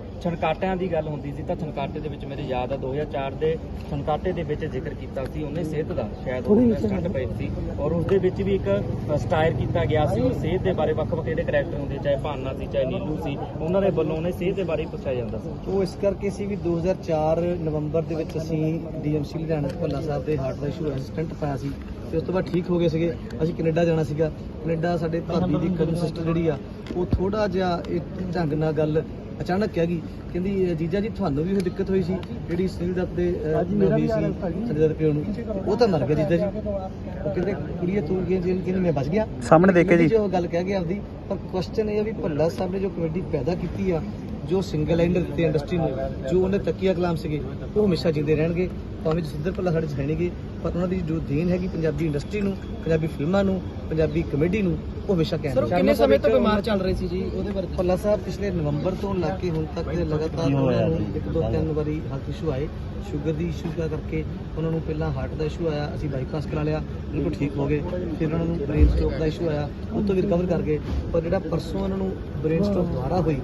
ਛਣਕਾਟਿਆਂ ਦੀ ਗੱਲ ਹੁੰਦੀ ਸੀ ਤਾਂ ਛਣਕਾਟੇ ਦੇ ਵਿੱਚ ਮੇਰੇ ਯਾਦ ਆ 2004 ਦੇ ਛਣਕਾਟੇ ਦੇ ਵਿੱਚ ਜ਼ਿਕਰ ਕੀਤਾ ਸੀ ਉਹਨੇ ਸਿਹਤ ਦਾ ਸ਼ਾਇਦ ਉਹਨੇ ਸਟੰਟ ਪਏ ਸੀ ਔਰ ਉਸ ਦੇ ਵਿੱਚ ਵੀ ਇੱਕ ਸਟਾਇਰ ਕੀਤਾ ਗਿਆ ਸੀ ਉਹ ਸਿਹਤ ਦੇ ਬਾਰੇ ਵੱਖ-ਵੱਖ ਜਿਹੜੇ ਕਰੈਕਟਰ ਹੁੰਦੇ ਚਾਹੇ ਭਾਨਾ ਸੀ ਚਾਹੇ ਨੀਲੂ ਸੀ ਉਹਨਾਂ ਦੇ ਵੱਲੋਂ ਉਹਨੇ ਸਿਹਤ ਦੇ ਬਾਰੇ ਪੁੱਛਿਆ ਜਾਂਦਾ ਸੀ। ਉਹ ਇਸ ਕਰਕੇ ਸੀ ਵੀ 2004 ਨਵੰਬਰ ਦੇ ਵਿੱਚ ਅਸੀਂ ਡੀਐਮਸੀ ਲੁਧਿਆਣਾ ਭੱਲਾ ਸਾਹਿਬ ਦੇ ਹਾਰਟ ਦਾ ਇਸ਼ੂ ਅਸਿਸਟੈਂਟ ਪਾਇਆ ਸੀ ਤੇ ਉਸ ਤੋਂ ਬਾਅਦ ਠੀਕ ਹੋ ਗਏ ਸੀਗੇ। ਅਸੀਂ ਕੈਨੇਡਾ ਜਾਣਾ ਸੀਗਾ। ਕੈਨੇਡਾ ਸਾਡੇ ਭਾਬੀ ਦੀ ਕਜ਼ਨ ਸਿਸਟਰ ਜਿਹੜੀ ਆ ਉਹ ਥੋੜਾ ਜਿਹਾ ਇੱਕ ਢੰਗ ਨਾਲ ਗੱਲ ਅਚਾਨਕ ਕਹਿ ਗਈ ਕਹਿੰਦੀ ਜੀਜਾ ਜੀ ਤੁਹਾਨੂੰ ਵੀ ਉਹ ਦਿੱਕਤ ਹੋਈ ਸੀ ਜਿਹੜੀ ਸੁਨੀਲ ਦੱਤ ਦੇ ਹੋਈ ਸੀ ਸੰਜੇ ਦੱਤ ਪਿਓ ਨੂੰ। ਉਹ ਤਾਂ ਮਰ ਗਿਆ ਜੀਜਾ ਜੀ। ਉਹ ਕਹਿੰਦੇ ਕੁੜੀਏ ਤੂੰ ਕੀ ਜੇਲ੍ਹ ਕਹਿੰਦੀ ਮੈਂ ਬਚ ਗਿਆ। ਸਾਹਮਣੇ ਦੇਖੇ ਜੀ। ਉਹ ਗੱਲ ਕਹਿ ਗਿਆ ਆਪਦੀ। ਪਰ ਕੁਐਸਚਨ ਇਹ ਆ ਵੀ ਭੱਲਾ ਸਾਹਿਬ ਨੇ ਜੋ ਕਮੇਟੀ ਪੈਦਾ ਕੀਤੀ ਆ ਜੋ ਸਿੰਗਲ ਲਾਈਨਰ ਦਿੱਤੇ ਇੰਡਸਟਰੀ ਨੂੰ ਜੋ ਉਹਨੇ ਤਕੀਆ ਕਲਾਮ ਸੀਗੇ ਉਹ ਹਮੇਸ਼ਾ ਜਿੰਦੇ ਰਹਿਣਗੇ। ਭਾਵੇਂ ਜਸਿੰਦਰ ਭੱਲਾ ਸਾਡੇ 'ਚ ਹੈ ਨਹੀਂਗੇ ਪਰ ਉਹਨਾਂ ਦੀ ਜੋ ਦੇਣ ਹੈਗੀ ਪੰਜਾਬੀ ਇੰਡਸਟਰੀ ਨੂੰ ਪੰਜਾਬੀ ਫਿਲਮਾਂ ਨੂੰ ਪੰਜਾਬੀ ਕਮੇਡੀ ਨੂੰ ਉਹ ਹਮੇਸ਼ਾ ਕਹਿੰਦੇ ਕਿੰਨੇ ਸਮੇਂ ਤੋਂ ਬਿਮਾਰ ਚੱਲ ਰਹੇ ਸੀ ਜੀ ਉਹਦੇ ਬਾਰੇ? ਭੱਲਾ ਸਾਹਿਬ ਪਿਛਲੇ ਨਵੰਬਰ ਤੋਂ ਲੱਗ ਕੇ ਹੁਣ ਤੱਕ ਦੇ ਲਗਾਤਾਰ ਉਹਨਾਂ ਨੂੰ ਇੱਕ ਦੋ ਤਿੰਨ ਵਾਰੀ ਹੈਲਥ ਇਸ਼ੂ ਆਏ। ਸ਼ੂਗਰ ਦੀ ਇਸ਼ੂ ਦਾ ਕਰਕੇ ਉਹਨਾਂ ਨੂੰ ਪਹਿਲਾਂ ਹਾਰਟ ਦਾ ਇਸ਼ੂ ਆਇਆ ਅਸੀਂ ਬਾਈਪਾਸ ਕਰਾ ਲਿਆ ਬਿਲਕੁਲ ਠੀਕ ਹੋ ਗਏ। ਫਿਰ ਉਹਨਾਂ ਨੂੰ ਬ੍ਰੇਨ ਸਟ੍ਰੋਕ ਦਾ ਇਸ਼ੂ ਆਇਆ ਉਹ ਤੋਂ ਵੀ ਰਿਕਵਰ ਕਰ ਗਏ। ਪਰ ਜਿਹੜਾ ਪਰਸੋਂ ਉਹਨਾਂ ਨੂੰ ਬ੍ਰੇਨ ਸਟ੍ਰੋਕ ਦੁਬਾਰਾ ਹੋਈ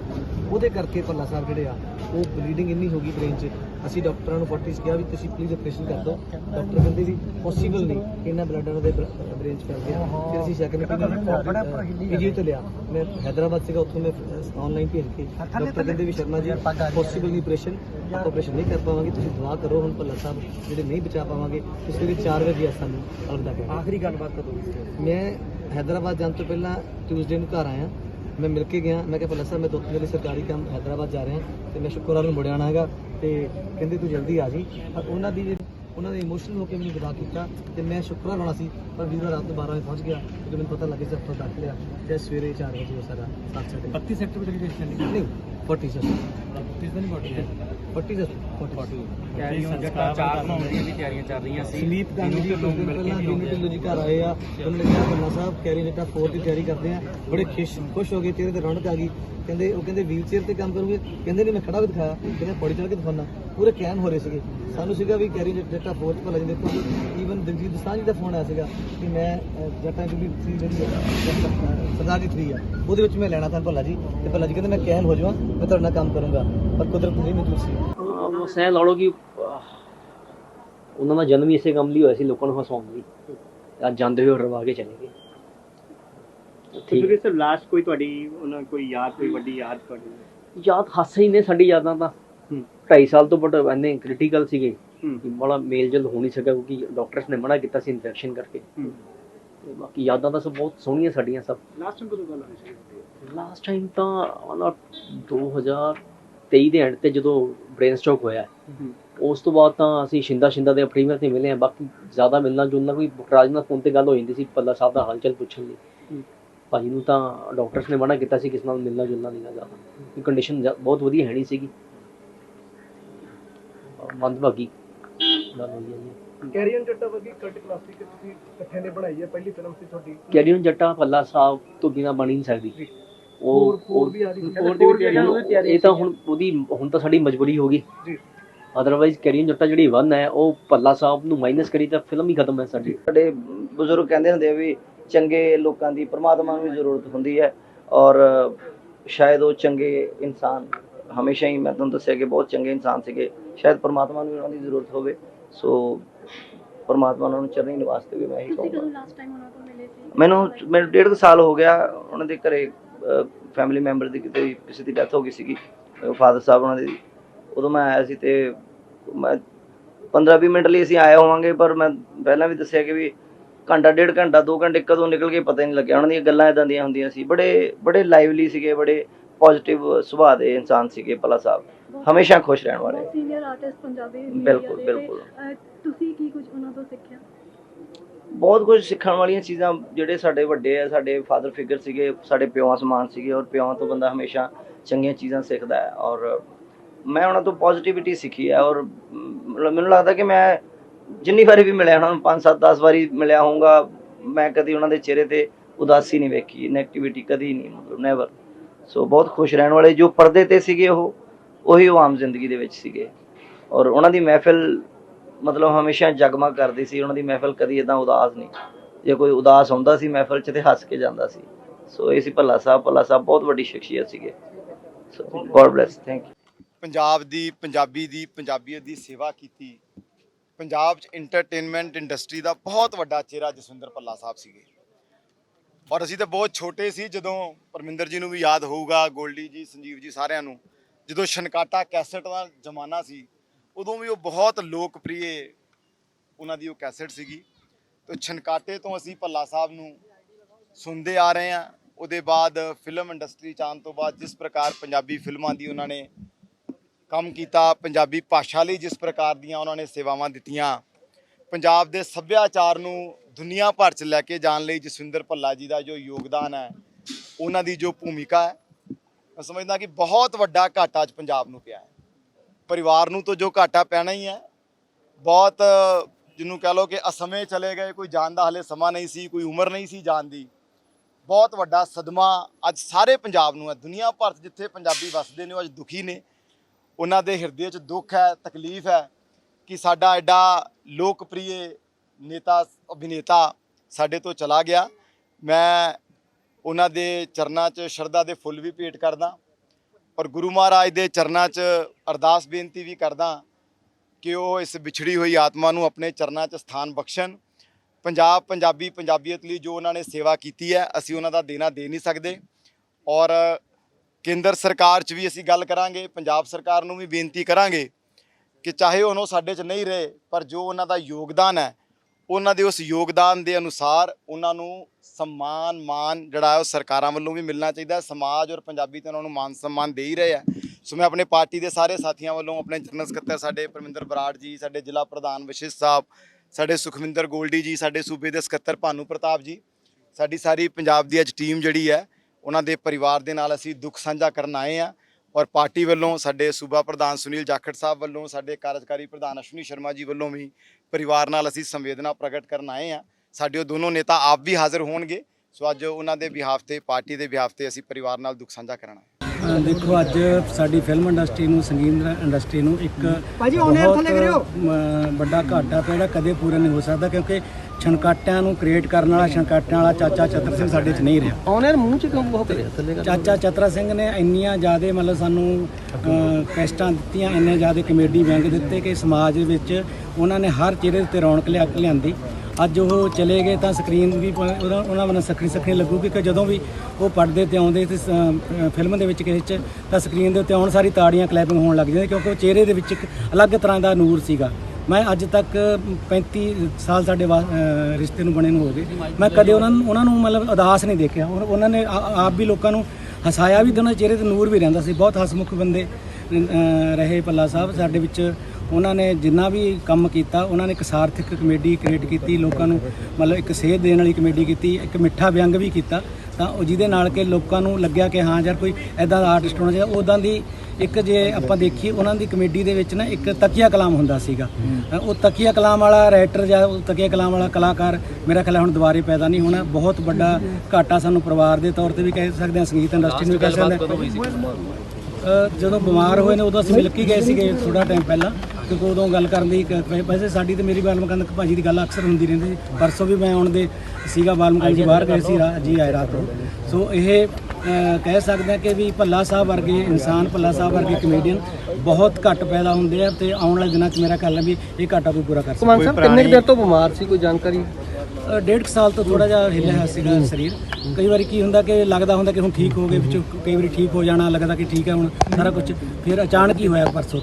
ਉਹਦੇ ਕਰਕੇ ਭੱਲਾ ਸਾਹਿਬ ਜਿਹੜੇ ਆ ਉਹ ਬਲੀਡਿੰਗ ਇੰਨੀ ਹੋ ਗਈ ਬ੍ਰੇਨ 'ਚ। ਅਸੀਂ ਡਾਕਟਰਾਂ ਨੂੰ ਫੋਰਟਿਸ ਕਿਹਾ ਵੀ ਤੁਸੀਂ ਪਲੀਜ਼ ਆਪਰੇਸ਼ਨ ਕਰ ਦਿਓ। ਡਾਕਟਰ ਕਹਿੰਦੇ ਵੀ ਪੋਸੀਬਲ ਨਹੀਂ ਇੰਨਾ ਬਲੱਡ ਉਹਨਾਂ ਦੇ ਬ੍ਰੇਨ 'ਚ ਫੈਲ ਗਿਆ। ਫਿਰ ਅਸੀਂ ਸੈਕੰਡ ਪੀਜੀ ਤੇ ਲਿਆ। ਮੈਂ ਹੈਦਰਾਬਾਦ ਸੀਗਾ ਉੱਥੋਂ ਮੈਂ ਆਨਲਾਈਨ ਭੇਜ ਕੇ ਡਾਕਟਰ ਕਹਿੰਦੇ ਵੀ ਸ਼ਰਮਾ ਜੀ ਪੋਸੀਬਲ ਨਹੀਂ ਆਪਰੇਸ਼ਨ ਆਪਾਂ ਆਪਰੇਸ਼ਨ ਨਹੀਂ ਕਰ ਪਾਵਾਂਗੇ। ਤੁਸੀਂ ਦੁਆ ਕਰੋ ਹੁਣ ਭੱਲਾ ਸਾਹਿਬ ਜਿਹੜੇ ਨਹੀਂ ਬਚਾ ਪਾਵਾਂਗੇ ਇਸ ਲਈ 4 ਵਜੇ ਆ ਸਾਨੂੰ ਅਲਵਿਦਾ ਕਹਿ ਆਖਰੀ ਗੱਲਬਾਤ ਕਦੋਂ ਸੀ? ਮੈਂ ਹੈਦਰਾਬਾਦ ਜਾਣ ਤੋਂ ਪਹਿਲਾਂ ਟਿਊਜ਼ਡੇ ਨੂੰ ਘਰ ਆਇਆ। ਮੈਂ ਮਿਲ ਕੇ ਗਿਆ ਮੈਂ ਕਿਹਾ ਭੱਲਾ ਸਾਹਿਬ ਮੈਂ ਦੋ ਦਿਨ ਲਈ ਸਰਕਾਰੀ ਕੰਮ ਹੈਦਰਾਬਾਦ ਜਾ ਰਿਹਾ ਤੇ ਮੈਂ ਸ਼ੁੱਕਰਵਾਰ ਨੂੰ ਮੁੜ ਆਉਣਾ ਹੈਗਾ ਤੇ ਕਹਿੰਦੇ ਤੂੰ ਜਲਦੀ ਆ ਜੀ। ਪਰ ਉਹਨਾਂ ਦੀ ਉਹਨਾਂ ਨੇ ਇਮੋਸ਼ਨਲ ਹੋ ਕੇ ਮੈਨੂੰ ਵਿਦਾ ਕੀਤਾ ਤੇ ਮੈਂ ਸ਼ੁੱਕਰਵਾਰ ਆਉਣਾ ਸੀ ਪਰ ਵੀਰਵਾਰ ਰਾਤ ਨੂੰ 12 ਵਜੇ ਪਹੁੰਚ ਗਿਆ ਕਿਉਂਕਿ ਮੈਨੂੰ ਪਤਾ ਲੱਗ ਸੀ ਹਫਤਾ ਦੱਸ ਲਿਆ। ਤੇ ਸਵੇਰੇ 4 ਵਜੇ ਉਹ ਸਾਰਾ ਸੱਤ ਸਾਢੇ 32 ਸੈਕਟਰ ਵਿੱਚ ਰਜਿਸਟ੍ਰੇਸ਼ਨ ਨਹੀਂ 40 ਸਰ ਕਿਸ ਦਿਨ ਬੋਡੀ ਹੈ। 40 ਸਰ 40 ਕੈਰੀਅਰ ਜੱਟਾ ਚਾਰ ਬਣਾਉਣ ਵੀ ਤਿਆਰੀਆਂ ਚੱਲ ਰਹੀਆਂ ਸੀ। ਸਲੀਪ ਗਾਂਧੀ ਜੀ ਲੋਕ ਪਹਿਲਾਂ ਦਿਨ ਢਿੱਲੋਂ ਜੀ ਘਰ ਆਏ ਆ ਉਹਨਾਂ ਨੇ ਕਿਹਾ ਬੰਨਾ ਸਾਹਿਬ ਕੈਰੀ ਜੱਟਾ 4 ਦੀ ਤਿਆਰੀ ਕਰਦੇ ਆ। ਬੜੇ ਖੁਸ਼ ਖੁਸ਼ ਹੋ ਗਏ ਚਿਹਰੇ ਤੇ ਰੌਣਕ ਆ ਗਈ। ਕਹਿੰਦੇ ਉਹ ਕਹਿੰਦੇ ਵੀਲ ਚੇਅਰ ਤੇ ਕੰਮ ਕਰੂਗੇ। ਕਹਿੰਦੇ ਨਹੀਂ ਮੈਂ ਖੜਾ ਵੀ ਦਿਖਾਇਆ। ਕਹਿੰਦੇ ਪੌੜੀ ਚੜ ਕੇ ਦਿਖਾਉਣਾ ਪੂਰੇ ਕੈਮ ਹੋ ਰਹੇ ਸੀਗੇ। ਸਾਨੂੰ ਸੀਗਾ ਵੀ ਕੈਰੀ ਜੱਟਾ 4 ਚ ਭਲਾ ਜੀ ਦੇਖੋ ਈਵਨ ਦਿਲਜੀਤ ਦੋਸਾਂਝ ਜੀ ਦਾ ਫੋਨ ਆਇਆ ਸੀਗਾ ਕਿ ਮੈਂ ਜੱਟਾ ਜਿਹੜੀ ਸੀ ਜਿਹੜੀ ਸਰਦਾਰ ਦੀ 3 ਆ। ਉਹਦੇ ਵਿੱਚ ਮੈਂ ਲੈਣਾ ਤਾਂ ਭੱਲਾ ਜੀ। ਤੇ ਭੱਲਾ ਜੀ ਕਹਿੰਦੇ ਮੈਂ ਕੈਮ ਹੋ ਜਾਵਾਂ ਮੈਂ ਤੁਹਾਡੇ ਨਾਲ ਕੰਮ ਕਰੂੰਗਾ। ਪਰ ਕੁਦਰਤ ਨਹੀਂ ਮਨਜ਼ੂਰ ਸੀ। ਐ ਲਾ ਲਓ ਕਿ ਉਹਨਾਂ ਦਾ ਜਨਮ ਹੀ ਇਸੇ ਕੰਮ ਲਈ ਹੋਇਆ ਸੀ ਲੋਕਾਂ ਨੂੰ ਹਸਾਉਣ ਲਈ। ਅੱਜ ਜਾਂਦੇ ਹੋਏ ਰਵਾ ਕੇ ਚਲੇ ਗਏ। ਠੀਕ ਫਿਰ ਸਰ ਲਾਸਟ ਕੋਈ ਤੁਹਾਡੀ ਉਹਨਾਂ ਕੋਈ ਯਾਦ ਕੋਈ ਵੱਡੀ ਯਾਦ ਤੁਹਾਡੀ? ਯਾਦ ਹਾਸੇ ਹੀ ਨੇ ਸਾਡੀ ਯਾਦਾਂ ਤਾਂ। ਹੂੰ। 2.5 ਸਾਲ ਤੋਂ ਬਟ ਇੰਨੇ ਕ੍ਰਿਟੀਕਲ ਸੀਗੇ ਹੂੰ। ਕਿ ਬੜਾ ਮੇਲ ਜਲ ਹੋ ਨਹੀਂ ਸਕਿਆ ਕਿਉਂਕਿ ਡਾਕਟਰਸ ਨੇ ਮਨਾ ਕੀਤਾ ਸੀ ਇਨਫੈਕਸ਼ਨ ਕਰਕੇ। ਹੂੰ। ਤੇ ਬਾਕੀ ਯਾਦਾਂ ਤਾਂ ਸਭ ਬਹੁਤ ਸੋਹਣੀਆਂ ਸਾਡੀਆਂ ਸਭ। ਲਾਸਟ ਟਾਈਮ ਕਦੋਂ ਗੱਲ ਹੋਈ ਸੀ ਲਾਸਟ ਟਾਈਮ ਤਾਂ ਆਨ 2023 ਦੇ ਐਂਡ ਤੇ ਜਦੋਂ ਬ੍ਰੇਨ ਸਟ੍ਰੋਕ ਹੋਇਆ। ਉਸ ਤੋਂ ਬਾਅਦ ਤਾਂ ਅਸੀਂ ਸ਼ਿੰਦਾ ਸ਼ਿੰਦਾ ਦੇ ਪ੍ਰੀਮੀਅਰ ਤੇ ਮਿਲੇ ਆ ਬਾਕੀ ਜ਼ਿਆਦਾ ਮਿਲਣਾ ਜੁਲਣਾ ਕੋਈ ਰਾਜ ਨਾਲ ਫੋਨ ਤੇ ਗੱਲ ਹੋ ਜਾਂਦੀ ਸੀ ਪੱਲਾ ਸਾਹਿਬ ਦਾ ਹਾਲ ਚਾਲ ਪੁੱਛਣ ਲਈ। ਭਾਜੀ ਨੂੰ ਤਾਂ ਡਾਕਟਰਸ ਨੇ ਮਨਾ ਕੀਤਾ ਸੀ ਕਿਸ ਨਾਲ ਮਿਲਣਾ ਜੁਲਣਾ ਨਹੀਂ ਜ਼ਿਆਦਾ। ਕੰਡੀਸ਼ਨ ਬਹੁਤ ਵਧੀਆ ਹੈ ਨਹੀਂ ਸੀਗੀ। ਮੰਦਭਾਗੀ ਗੱਲ ਹੋਈ ਹੈ। ਜੀ ਕੈਰੀਅਨ ਜੱਟਾ ਵਰਗੀ ਕਲਟ ਕਲਾਸਿਕ ਤੁਸੀਂ ਇਕੱਠੇ ਨੇ ਬਣਾਈ ਹੈ ਪਹਿਲੀ ਫਿਲਮ ਸੀ ਤੁਹਾਡੀ। ਕੈਰੀਅਨ ਜੱਟਾ ਪੱਲਾ ਸਾਹਿਬ ਤੋਂ ਬਿਨਾ ਬਣ ਹੀ ਨਹੀਂ ਸਕਦੀ। ਉਹ ਉਹ- ਵੀ ਆ ਰਹੀ ਹੋਰ ਤਿਆਰੀ ਇਹ ਤਾਂ ਹੁਣ ਉਹਦੀ ਹੁਣ ਤਾਂ ਸਾਡੀ ਮਜਬੂਰੀ ਹੋ ਗਈ। ਜੀ। ਅਦਰਵਾਈਜ਼ ਕੈਰੀਅਨ ਜੱਟਾ ਜਿਹੜੀ ਵਨ ਹੈ ਉਹ ਪੱਲਾ ਸਾਹਿਬ ਨੂੰ ਮਾਈਨਸ ਕਰੀ ਤਾਂ ਫਿਲਮ ਹੀ ਖਤਮ ਹੈ ਸਾਡੀ। ਸਾਡੇ ਬਜ਼ੁਰਗ ਕਹਿੰਦੇ ਹੁੰਦੇ ਆ ਵੀ ਚੰਗੇ ਲੋਕਾਂ ਦੀ ਪ੍ਰਮਾਤਮਾ ਨੂੰ ਵੀ ਜ਼ਰੂਰਤ ਹੁੰਦੀ ਹੈ ਔਰ ਸ਼ਾਇਦ ਉਹ ਚੰਗੇ ਇਨਸਾਨ ਹਮੇਸ਼ਾ ਹੀ ਮੈਂ ਤੁਹਾਨੂੰ ਦੱਸਿਆ ਕਿ ਬਹੁਤ ਚੰਗੇ ਇਨਸਾਨ ਸੀਗੇ ਸ਼ਾਇਦ ਪ੍ਰਮਾਤਮਾ ਨੂੰ ਵੀ ਉਹਨਾਂ ਦੀ ਜ਼ਰੂਰਤ ਹੋਵੇ। ਸੋ ਪ੍ਰਮਾਤਮਾ ਉਹਨਾਂ ਨੂੰ ਚਰਨੀ ਨਿਵਾਸ ਤੇ ਵੀ ਮੈਂ ਇਹੀ ਤੁਸੀਂ ਕਹੂੰਗਾ। ਕਦੋਂ ਲਾਸਟ ਟਾਈਮ ਉਹਨਾਂ ਤੋਂ ਮਿਲੇ ਸੀ? ਮੈਨੂੰ ਮੈਨੂੰ ਡੇਢ ਕੁ ਸਾਲ ਹੋ ਗਿਆ ਉਹਨਾਂ ਦੇ ਘਰੇ ਫੈਮਿਲੀ ਮੈਂਬਰ ਦੀ ਕਿਤੇ ਕਿਸੇ ਦੀ ਡੈਥ ਹੋ ਗਈ ਸੀਗੀ ਫਾਦਰ ਸਾਹਿਬ ਉਹਨਾਂ ਦੀ। ਉਦੋਂ ਮੈਂ ਆਇਆ ਸੀ ਤੇ ਮੈਂ 15-20 ਮਿੰਟ ਲਈ ਅਸੀਂ ਆਏ ਹੋਵਾਂਗੇ ਪਰ ਮੈਂ ਪਹਿਲਾਂ ਵੀ ਦੱਸਿਆ ਕਿ ਵੀ ਘੰਟਾ ਡੇਢ ਘੰਟਾ 2 ਘੰਟੇ ਕਦੋਂ ਨਿਕਲ ਗਏ ਪਤਾ ਹੀ ਨਹੀਂ ਲੱਗਿਆ। ਉਹਨਾਂ ਦੀਆਂ ਗੱਲਾਂ ਇਦਾਂ ਦੀਆਂ ਹੁੰਦੀਆਂ ਸੀ। ਬੜੇ ਬੜੇ ਲਾਈਵਲੀ ਸੀਗੇ ਬੜੇ ਪੋਜ਼ਿਟਿਵ ਸੁਭਾਅ ਦੇ ਇਨਸਾਨ ਸੀਗੇ ਭਲਾ ਸਾਹਿਬ। ਹਮੇਸ਼ਾ ਖੁਸ਼ ਰਹਿਣ ਵਾਲੇ। ਬਹੁਤ ਸੀਨੀਅਰ ਆਰਟਿਸਟ ਪੰਜਾਬੀ media ਬਿਲਕੁਲ, ਬਿਲਕੁਲ। ਤੁਸੀਂ ਕੀ ਕੁਝ ਉਹਨਾਂ ਤੋਂ ਸਿੱਖਿਆ? ਬਹੁਤ ਕੁਝ ਸਿੱਖਣ ਵਾਲੀਆਂ ਚੀਜ਼ਾਂ ਜਿਹੜੇ ਸਾਡੇ ਵੱਡੇ ਆ ਸਾਡੇ ਫਾਦਰ ਫਿਗਰ ਸੀਗੇ ਸਾਡੇ ਪਿਓਾਂ ਸਮਾਨ ਸੀਗੇ ਔਰ ਪਿਓਾਂ ਤੋਂ ਬੰਦਾ ਹਮੇਸ਼ਾ ਚੰਗੀਆਂ ਚੀਜ਼ਾਂ ਸਿੱਖਦਾ ਹੈ ਔਰ ਮੈਂ ਉਹਨਾਂ ਤੋਂ ਪੋਜ਼ਿਟਿਵਿਟੀ ਸਿੱਖੀ ਹੈ ਔਰ ਮੈਨੂੰ ਲੱਗਦਾ ਕਿ ਮੈਂ ਜਿੰਨੀ ਵਾਰੀ ਵੀ ਮਿਲਿਆ ਉਹਨਾਂ ਨੂੰ 5 7 10 ਵਾਰੀ ਮਿਲਿਆ ਹੋਊਗਾ ਮੈਂ ਕਦੀ ਉਹਨਾਂ ਦੇ ਚਿਹਰੇ ਤੇ ਉਦਾਸੀ ਨਹੀਂ ਵੇਖੀ ਨੈਗੇਟਿਵਿਟੀ ਕਦੀ ਨਹੀਂ ਮਤਲਬ ਨੈਵਰ ਸੋ ਬਹੁਤ ਖੁਸ਼ ਰਹਿਣ ਵਾਲੇ ਜੋ ਪਰਦੇ ਤੇ ਸੀਗੇ ਉਹ, ਉਹੀ ਉਹ ਆਮ ਜ਼ਿੰਦਗੀ ਦੇ ਵਿੱਚ ਸੀਗੇ। ਔਰ ਉਹਨਾਂ ਦੀ ਮਹਿਫਿਲ ਮਤਲਬ ਹਮੇਸ਼ਾ ਜਗਮਾ ਕਰਦੀ ਸੀ, ਉਹਨਾਂ ਦੀ ਮਹਿਫਿਲ ਕਦੀ ਇਦਾਂ ਉਦਾਸ ਨਹੀਂ। ਜੇ ਕੋਈ ਉਦਾਸ ਹੁੰਦਾ ਸੀ ਮਹਿਫਿਲ 'ਚ ਤੇ ਹੱਸ ਕੇ ਜਾਂਦਾ ਸੀ। ਸੋ ਇਹ ਸੀ ਭੱਲਾ ਸਾਹਿਬ ਭੱਲਾ ਸਾਹਿਬ ਬਹੁਤ ਵੱਡੀ ਸ਼ਖਸੀਅਤ ਸੀਗੇ। So god bless thank you Punjab ਦੀ, ਪੰਜਾਬੀ ਦੀ, ਪੰਜਾਬੀਅਤ ਦੀ ਸੇਵਾ ਕੀਤੀ। ਪੰਜਾਬ 'ਚ ਐਂਟਰਟੇਨਮੈਂਟ ਇੰਡਸਟਰੀ ਦਾ ਬਹੁਤ ਵੱਡਾ ਚਿਹਰਾ ਜਸਵਿੰਦਰ ਭੱਲਾ ਸਾਹਿਬ ਸੀਗੇ। ਔਰ ਅਸੀਂ ਤਾਂ ਬਹੁਤ ਛੋਟੇ ਸੀ, ਜਦੋਂ ਪਰਮਿੰਦਰ ਜੀ ਨੂੰ ਵੀ ਯਾਦ ਹੋਊਗਾ, ਗੋਲਡੀ ਜੀ, ਸੰਜੀਵ ਜੀ ਸਾਰਿਆਂ ਨੂੰ, ਜਦੋਂ ਛਨਕਾਟਾ ਕੈਸਟ ਦਾ ਜ਼ਮਾਨਾ ਸੀ, ਉਦੋਂ ਵੀ ਉਹ ਬਹੁਤ ਲੋਕਪ੍ਰਿਯ ਉਹਨਾਂ ਦੀ ਉਹ ਕੈਸਟ ਸੀਗੀ। ਤੇ ਛਨਕਾਟੇ ਤੋਂ ਅਸੀਂ ਭੱਲਾ ਸਾਹਿਬ ਨੂੰ ਸੁਣਦੇ ਆ ਰਹੇ ਹਾਂ। ਉਹਦੇ ਬਾਅਦ ਫਿਲਮ ਇੰਡਸਟਰੀ ਚ ਆਉਣ ਤੋਂ ਬਾਅਦ ਜਿਸ ਪ੍ਰਕਾਰ ਪੰਜਾਬੀ ਫਿਲਮਾਂ ਦੀ ਉਹਨਾਂ ਨੇ ਕੰਮ ਕੀਤਾ, ਪੰਜਾਬੀ ਭਾਸ਼ਾ ਲਈ ਜਿਸ ਪ੍ਰਕਾਰ ਦੀਆਂ ਉਹਨਾਂ ਨੇ ਸੇਵਾਵਾਂ ਦਿੱਤੀਆਂ, ਪੰਜਾਬ ਦੇ ਸੱਭਿਆਚਾਰ ਨੂੰ ਦੁਨੀਆ ਭਰ ਚ ਲੈ ਕੇ ਜਾਣ ਲਈ ਜਸਵਿੰਦਰ ਭੱਲਾ ਜੀ ਦਾ ਜੋ ਯੋਗਦਾਨ ਹੈ, ਉਹਨਾਂ ਦੀ ਜੋ ਭੂਮਿਕਾ ਹੈ, ਮੈਂ ਸਮਝਦਾ ਕਿ ਬਹੁਤ ਵੱਡਾ ਘਾਟਾ ਅੱਜ ਪੰਜਾਬ ਨੂੰ ਪਿਆ ਹੈ। ਪਰਿਵਾਰ ਨੂੰ ਤਾਂ ਜੋ ਘਾਟਾ ਪੈਣਾ ਹੀ ਹੈ, ਬਹੁਤ ਜਿਹਨੂੰ ਕਹ ਲਓ ਕਿ ਅਸਮੇ ਚਲੇ ਗਏ, ਕੋਈ ਜਾਣ ਦਾ ਹਲੇ ਸਮਾਂ ਨਹੀਂ ਸੀ, ਕੋਈ ਉਮਰ ਨਹੀਂ ਸੀ ਜਾਣ ਦੀ। ਬਹੁਤ ਵੱਡਾ ਸਦਮਾ ਅੱਜ ਸਾਰੇ ਪੰਜਾਬ ਨੂੰ ਹੈ, ਦੁਨੀਆ ਭਰ 'ਚ ਜਿੱਥੇ ਪੰਜਾਬੀ ਵੱਸਦੇ ਨੇ ਉਹ ਅੱਜ ਦੁਖੀ ਨੇ। ਉਹਨਾਂ ਦੇ ਹਿਰਦੇ 'ਚ ਦੁੱਖ ਹੈ, ਤਕਲੀਫ ਹੈ ਕਿ ਸਾਡਾ ਐਡਾ ਲੋਕਪ੍ਰਿਯ ਨੇਤਾ, ਅਭਿਨੇਤਾ ਸਾਡੇ ਤੋਂ ਚਲਾ ਗਿਆ। ਮੈਂ ਉਹਨਾਂ ਦੇ ਚਰਨਾਂ 'ਚ ਸ਼ਰਧਾ ਦੇ ਫੁੱਲ ਵੀ ਭੇਟ ਕਰਦਾ ਔਰ ਗੁਰੂ ਮਹਾਰਾਜ ਦੇ ਚਰਨਾਂ 'ਚ ਅਰਦਾਸ ਬੇਨਤੀ ਵੀ ਕਰਦਾ ਕਿ ਉਹ ਇਸ ਵਿਛੜੀ ਹੋਈ ਆਤਮਾ ਨੂੰ ਆਪਣੇ ਚਰਨਾਂ 'ਚ ਸਥਾਨ ਬਖਸ਼ਣ। ਪੰਜਾਬ, ਪੰਜਾਬੀ, ਪੰਜਾਬੀਅਤ ਲਈ ਜੋ ਉਹਨਾਂ ਨੇ ਸੇਵਾ ਕੀਤੀ ਹੈ, ਅਸੀਂ ਉਹਨਾਂ ਦਾ ਦੇਣਾ ਦੇ ਨਹੀਂ ਸਕਦੇ ਔਰ ਕੇਂਦਰ ਸਰਕਾਰ 'ਚ ਵੀ ਅਸੀਂ ਗੱਲ ਕਰਾਂਗੇ, ਪੰਜਾਬ ਸਰਕਾਰ ਨੂੰ ਵੀ ਬੇਨਤੀ ਕਰਾਂਗੇ ਕਿ ਚਾਹੇ ਹੁਣ ਉਹ ਸਾਡੇ 'ਚ ਨਹੀਂ ਰਹੇ, ਪਰ ਜੋ ਉਹਨਾਂ ਦਾ ਯੋਗਦਾਨ ਹੈ ਉਹਨਾਂ ਦੇ ਉਸ ਯੋਗਦਾਨ ਦੇ ਅਨੁਸਾਰ ਉਹਨਾਂ ਨੂੰ ਸਨਮਾਨ, ਮਾਨ ਜਿਹੜਾ ਹੈ ਉਹ ਸਰਕਾਰਾਂ ਵੱਲੋਂ ਵੀ ਮਿਲਣਾ ਚਾਹੀਦਾ ਸਮਾਜ ਔਰ ਪੰਜਾਬੀ ਤੇ ਉਹਨਾਂ ਨੂੰ ਮਾਨ ਸਨਮਾਨ ਦੇ ਹੀ ਰਹੇ ਆ ਸੋ ਮੈਂ ਆਪਣੇ ਪਾਰਟੀ ਦੇ ਸਾਰੇ ਸਾਥੀਆਂ ਵੱਲੋਂ ਆਪਣੇ ਜਨਰਲ ਸਕੱਤਰ ਸਾਡੇ ਪਰਮਿੰਦਰ ਬਰਾੜ ਜੀ, ਸਾਡੇ ਜ਼ਿਲ੍ਹਾ ਪ੍ਰਧਾਨ ਵਿਸ਼ੇਸ਼ ਸਾਹਿਬ, ਸਾਡੇ ਸੁਖਵਿੰਦਰ ਗੋਲਡੀ ਜੀ, ਸਾਡੇ ਸੂਬੇ ਦੇ ਸਕੱਤਰ ਭਾਨੂ ਪ੍ਰਤਾਪ ਜੀ, ਸਾਡੀ ਸਾਰੀ ਪੰਜਾਬ ਦੀ ਅੱਜ ਟੀਮ ਜਿਹੜੀ ਹੈ, ਉਹਨਾਂ ਦੇ ਪਰਿਵਾਰ ਦੇ ਨਾਲ ਅਸੀਂ ਦੁੱਖ ਸਾਂਝਾ ਕਰਨ ਆਏ ਆ ਔਰ ਪਾਰਟੀ ਵੱਲੋਂ ਸਾਡੇ ਸੂਬਾ ਪ੍ਰਧਾਨ ਸੁਨੀਲ ਜਾਖੜ ਸਾਹਿਬ ਵੱਲੋਂ, ਸਾਡੇ ਕਾਰਜਕਾਰੀ ਪ੍ਰਧਾਨ ਅਸ਼ਵਨੀ ਸ਼ਰਮਾ ਜੀ ਵੱਲੋਂ ਵੀ ਪਰਿਵਾਰ ਨਾਲ ਅਸੀਂ ਸੰਵੇਦਨਾ ਪ੍ਰਗਟ ਕਰਨ ਆਏ ਆ ਸਾਡੇ ਉਹ ਦੋਨੋਂ ਨੇਤਾ ਆਪ ਵੀ ਹਾਜ਼ਰ ਹੋਣਗੇ। ਸੋ ਅੱਜ ਉਹਨਾਂ ਦੇ ਬਿਹਾਫ ਤੇ ਪਾਰਟੀ ਦੇ ਬਿਹਾਫ ਤੇ ਅਸੀਂ ਪਰਿਵਾਰ ਨਾਲ ਦੁੱਖ ਸਾਂਝਾ ਕਰਨਾ ਦੇਖੋ ਅੱਜ ਸਾਡੀ ਫਿਲਮ ਇੰਡਸਟਰੀ ਨੂੰ ਸੰਗੀਤ ਇੰਡਸਟਰੀ ਨੂੰ ਇੱਕ ਬਹੁਤ ਅ, ਵੱਡਾ ਘਾਟਾ ਪਿਆ ਜਿਹੜਾ ਕਦੇ ਪੂਰਾ ਨਹੀਂ ਹੋ ਸਕਦਾ ਕਿਉਂਕਿ ਛਣਕਾਟਿਆਂ ਨੂੰ ਕ੍ਰੀਏਟ ਕਰਨ ਵਾਲਾ ਛਣਕਾਟਿਆਂ ਵਾਲਾ ਚਾਚਾ ਚਤਰ ਸਿੰਘ ਸਾਡੇ 'ਚ ਨਹੀਂ ਰਿਹਾ। ਆਉਣੇ ਮੂੰਹ ਚ ਕਿਉਂ ਬਹੁਤ ਕਰਿਆ? ਥੱਲੇ ਚਾਚਾ ਚਤਰਾ ਸਿੰਘ ਨੇ ਇੰਨੀਆਂ ਜ਼ਿਆਦੇ ਮਤਲਬ ਸਾਨੂੰ ਕੈਸਟਾਂ ਦਿੱਤੀਆਂ ਇੰਨੇ ਜ਼ਿਆਦੇ ਕਮੇਡੀ ਵਿਅੰਗ ਦਿੱਤੇ ਕਿ ਸਮਾਜ ਵਿੱਚ ਉਹਨਾਂ ਨੇ ਹਰ ਚਿਹਰੇ ਉੱਤੇ ਰੌਣਕ ਲਿਆ ਲਿਆਂਦੀ। ਅੱਜ ਉਹ ਚਲੇ ਗਏ ਤਾਂ ਸਕਰੀਨ ਵੀ ਪ- ਉਹਦਾ ਉਹਨਾਂ ਵੱਲੋਂ ਸਖਣੀ ਸਖਣੀ ਲੱਗੂਗੀ ਕਿ ਜਦੋਂ ਵੀ ਉਹ ਪਰਦੇ ਤੇ ਆਉਂਦੇ ਤੇ ਸ- ਅ, ਫਿਲਮ ਦੇ ਵਿੱਚ ਕਿਸੇ 'ਚ ਤਾਂ ਸਕਰੀਨ ਦੇ ਉੱਤੇ ਆਉਣ ਸਾਰੀ ਤਾੜੀਆਂ ਕਲੈਪਿੰਗ ਹੋਣ ਲੱਗ ਜਾਂਦੀਆਂ ਕਿਉਂਕਿ ਉਹ ਚਿਹਰੇ ਦੇ ਵਿੱਚ ਇੱਕ ਅਲੱਗ ਤਰ੍ਹਾਂ ਦਾ ਨੂਰ ਸੀਗਾ। ਮੈਂ ਅੱਜ ਤੱਕ 35 ਸਾਲ ਸਾਡੇ ਵਾ- ਅ, ਰਿਸ਼ਤੇ ਨੂੰ ਬਣੇ ਨੂੰ ਹੋ ਗਏ। ਮੈਂ ਕਦੇ ਉਹਨਾਂ ਨੂੰ ਉਹਨਾਂ ਨੂੰ ਮਤਲਬ ਉਦਾਸ ਨਹੀਂ ਦੇਖਿਆ। ਉਹ- ਉਹਨਾਂ ਨੇ ਆ- ਆਪ ਵੀ ਲੋਕਾਂ ਨੂੰ ਹਸਾਇਆ ਵੀ ਤੇ ਉਹਨਾਂ ਦੇ ਚਿਹਰੇ ਤੇ ਨੂਰ ਵੀ ਰਹਿੰਦਾ ਸੀ। ਬਹੁਤ ਹਸਮੁਖ ਬੰਦੇ ਅ, ਰਹੇ ਪੱਲਾ ਸਾਹਿਬ ਸਾਡੇ ਵਿੱਚ। ਉਹਨਾਂ ਨੇ ਜਿੰਨਾ ਵੀ ਕੰਮ ਕੀਤਾ ਉਹਨਾਂ ਨੇ ਇੱਕ ਸਾਰਥਿਕ ਕਮੇਡੀ ਕ੍ਰੀਏਟ ਕੀਤੀ ਲੋਕਾਂ ਨੂੰ ਮਤਲਬ ਇੱਕ ਸੇਧ ਦੇਣ ਵਾਲੀ ਕਮੇਡੀ ਕੀਤੀ ਇੱਕ ਮਿੱਠਾ ਵਿਅੰਗ ਵੀ ਕੀਤਾ ਤਾਂ ਉਹ ਜਿਹਦੇ ਨਾਲ ਕਿ ਲੋਕਾਂ ਨੂੰ ਲੱਗਿਆ ਕਿ ਹਾਂ ਯਾਰ ਕੋਈ ਐਦਾਂ ਦਾ ਆਰਟਿਸਟ ਹੋਣਾ ਚਾਹੀਦਾ ਉਦਾਂ ਦੀ ਇੱਕ ਜੇ ਆਪਾਂ ਦੇਖੀਏ ਉਹਨਾਂ ਦੀ ਕਮੇਡੀ ਦੇ ਵਿੱਚ ਨਾ ਇੱਕ ਤਕੀਆ ਕਲਾਮ ਹੁੰਦਾ ਸੀਗਾ। ਉਹ ਤਕੀਆ ਕਲਾਮ ਵਾਲਾ ਰਾਈਟਰ ਜਾਂ ਉਹ ਤਕੀਆ ਕਲਾਮ ਵਾਲਾ ਕਲਾਕਾਰ ਮੇਰਾ ਖਿਆਲ ਹੁਣ ਦੁਬਾਰੇ ਪੈਦਾ ਨਹੀਂ ਹੋਣਾ ਬਹੁਤ ਵੱਡਾ ਘਾਟਾ ਸਾਨੂੰ ਪਰਿਵਾਰ ਦੇ ਤੌਰ ਤੇ ਵੀ ਕਹਿ ਸਕਦੇ ਹਾਂ ਸੰਗੀਤ ਇੰਡਸਟਰੀ ਨੂੰ ਕਹਿ ਸਕਦੇ ਹਾਂ। ਜਦੋਂ ਬਿਮਾਰ ਹੋਏ ਨੇ ਉਦੋਂ ਅਸੀਂ ਮਿਲ ਕੇ ਗਏ ਸੀਗੇ ਥੋੜਾ ਟਾਈਮ ਪਹਿਲਾਂ। ਕਿਉਂਕਿ ਉਦੋਂ ਗੱਲ ਕਰਨ ਦੀ ਵੈਸੇ ਸਾਡੀ ਤੇ ਮੇਰੀ ਬਾਲਮਕੰਦ ਭਾਜੀ ਦੀ ਗੱਲ ਅਕਸਰ ਹੁੰਦੀ ਰਹਿੰਦੀ ਸੀ। ਪਰਸੋਂ ਵੀ ਮੈਂ ਆਉਣ ਦੇ ਸੀਗਾ ਬਾਲਮਕੰਦ ਜੀ ਬਾਹਰ ਗਏ ਸੀ ਰਾ- ਜੀ ਆਏ ਰਾਤ ਨੂੰ। ਸੋ ਇਹ ਕਹਿ ਸਕਦੇ ਹਾਂ ਕਿ ਵੀ ਭੱਲਾ ਸਾਹਿਬ ਵਰਗੇ ਇਨਸਾਨ ਭੱਲਾ ਸਾਹਿਬ ਵਰਗੇ ਕਮੇਡੀਅਨ ਬਹੁਤ ਘੱਟ ਪੈਦਾ ਹੁੰਦੇ ਆ ਤੇ ਆਉਣ ਵਾਲੇ ਦਿਨਾਂ 'ਚ ਮੇਰਾ ਖਿਆਲ ਹੈ ਵੀ ਇਹ ਘਾਟਾ ਕੋਈ ਪੂਰਾ ਕਰ ਸਕਦਾ। ਕੁਮਾਨ ਸਾਹਿਬ ਕਿੰਨੇ ਦੇਰ ਤੋਂ ਬਿਮਾਰ ਸੀ ਕੋਈ ਜਾਣਕਾਰੀ? ਡੇਢ ਕੁ ਸਾਲ ਤੋਂ ਥੋੜਾ ਜਿਹਾ ਹਿੱਲਿਆ ਹੋਇਆ ਸੀਗਾ ਸਰੀਰ। ਕਈ ਵਾਰੀ ਕੀ ਹੁੰਦਾ ਕਿ ਲੱਗਦਾ ਹੁੰਦਾ ਕਿ ਹੁਣ ਠੀਕ ਹੋ ਗਏ ਵਿੱਚ ਕਈ ਵਾਰੀ ਠੀਕ ਹੋ ਜਾਣਾ ਲੱਗਦਾ ਕਿ ਠੀਕ ਹੈ ਹੁਣ ਸਾਰਾ ਕੁਝ ਫਿਰ ਅਚਾਨਕ ਹੀ ਹੋਇਆ ਪਰਸੋਂ।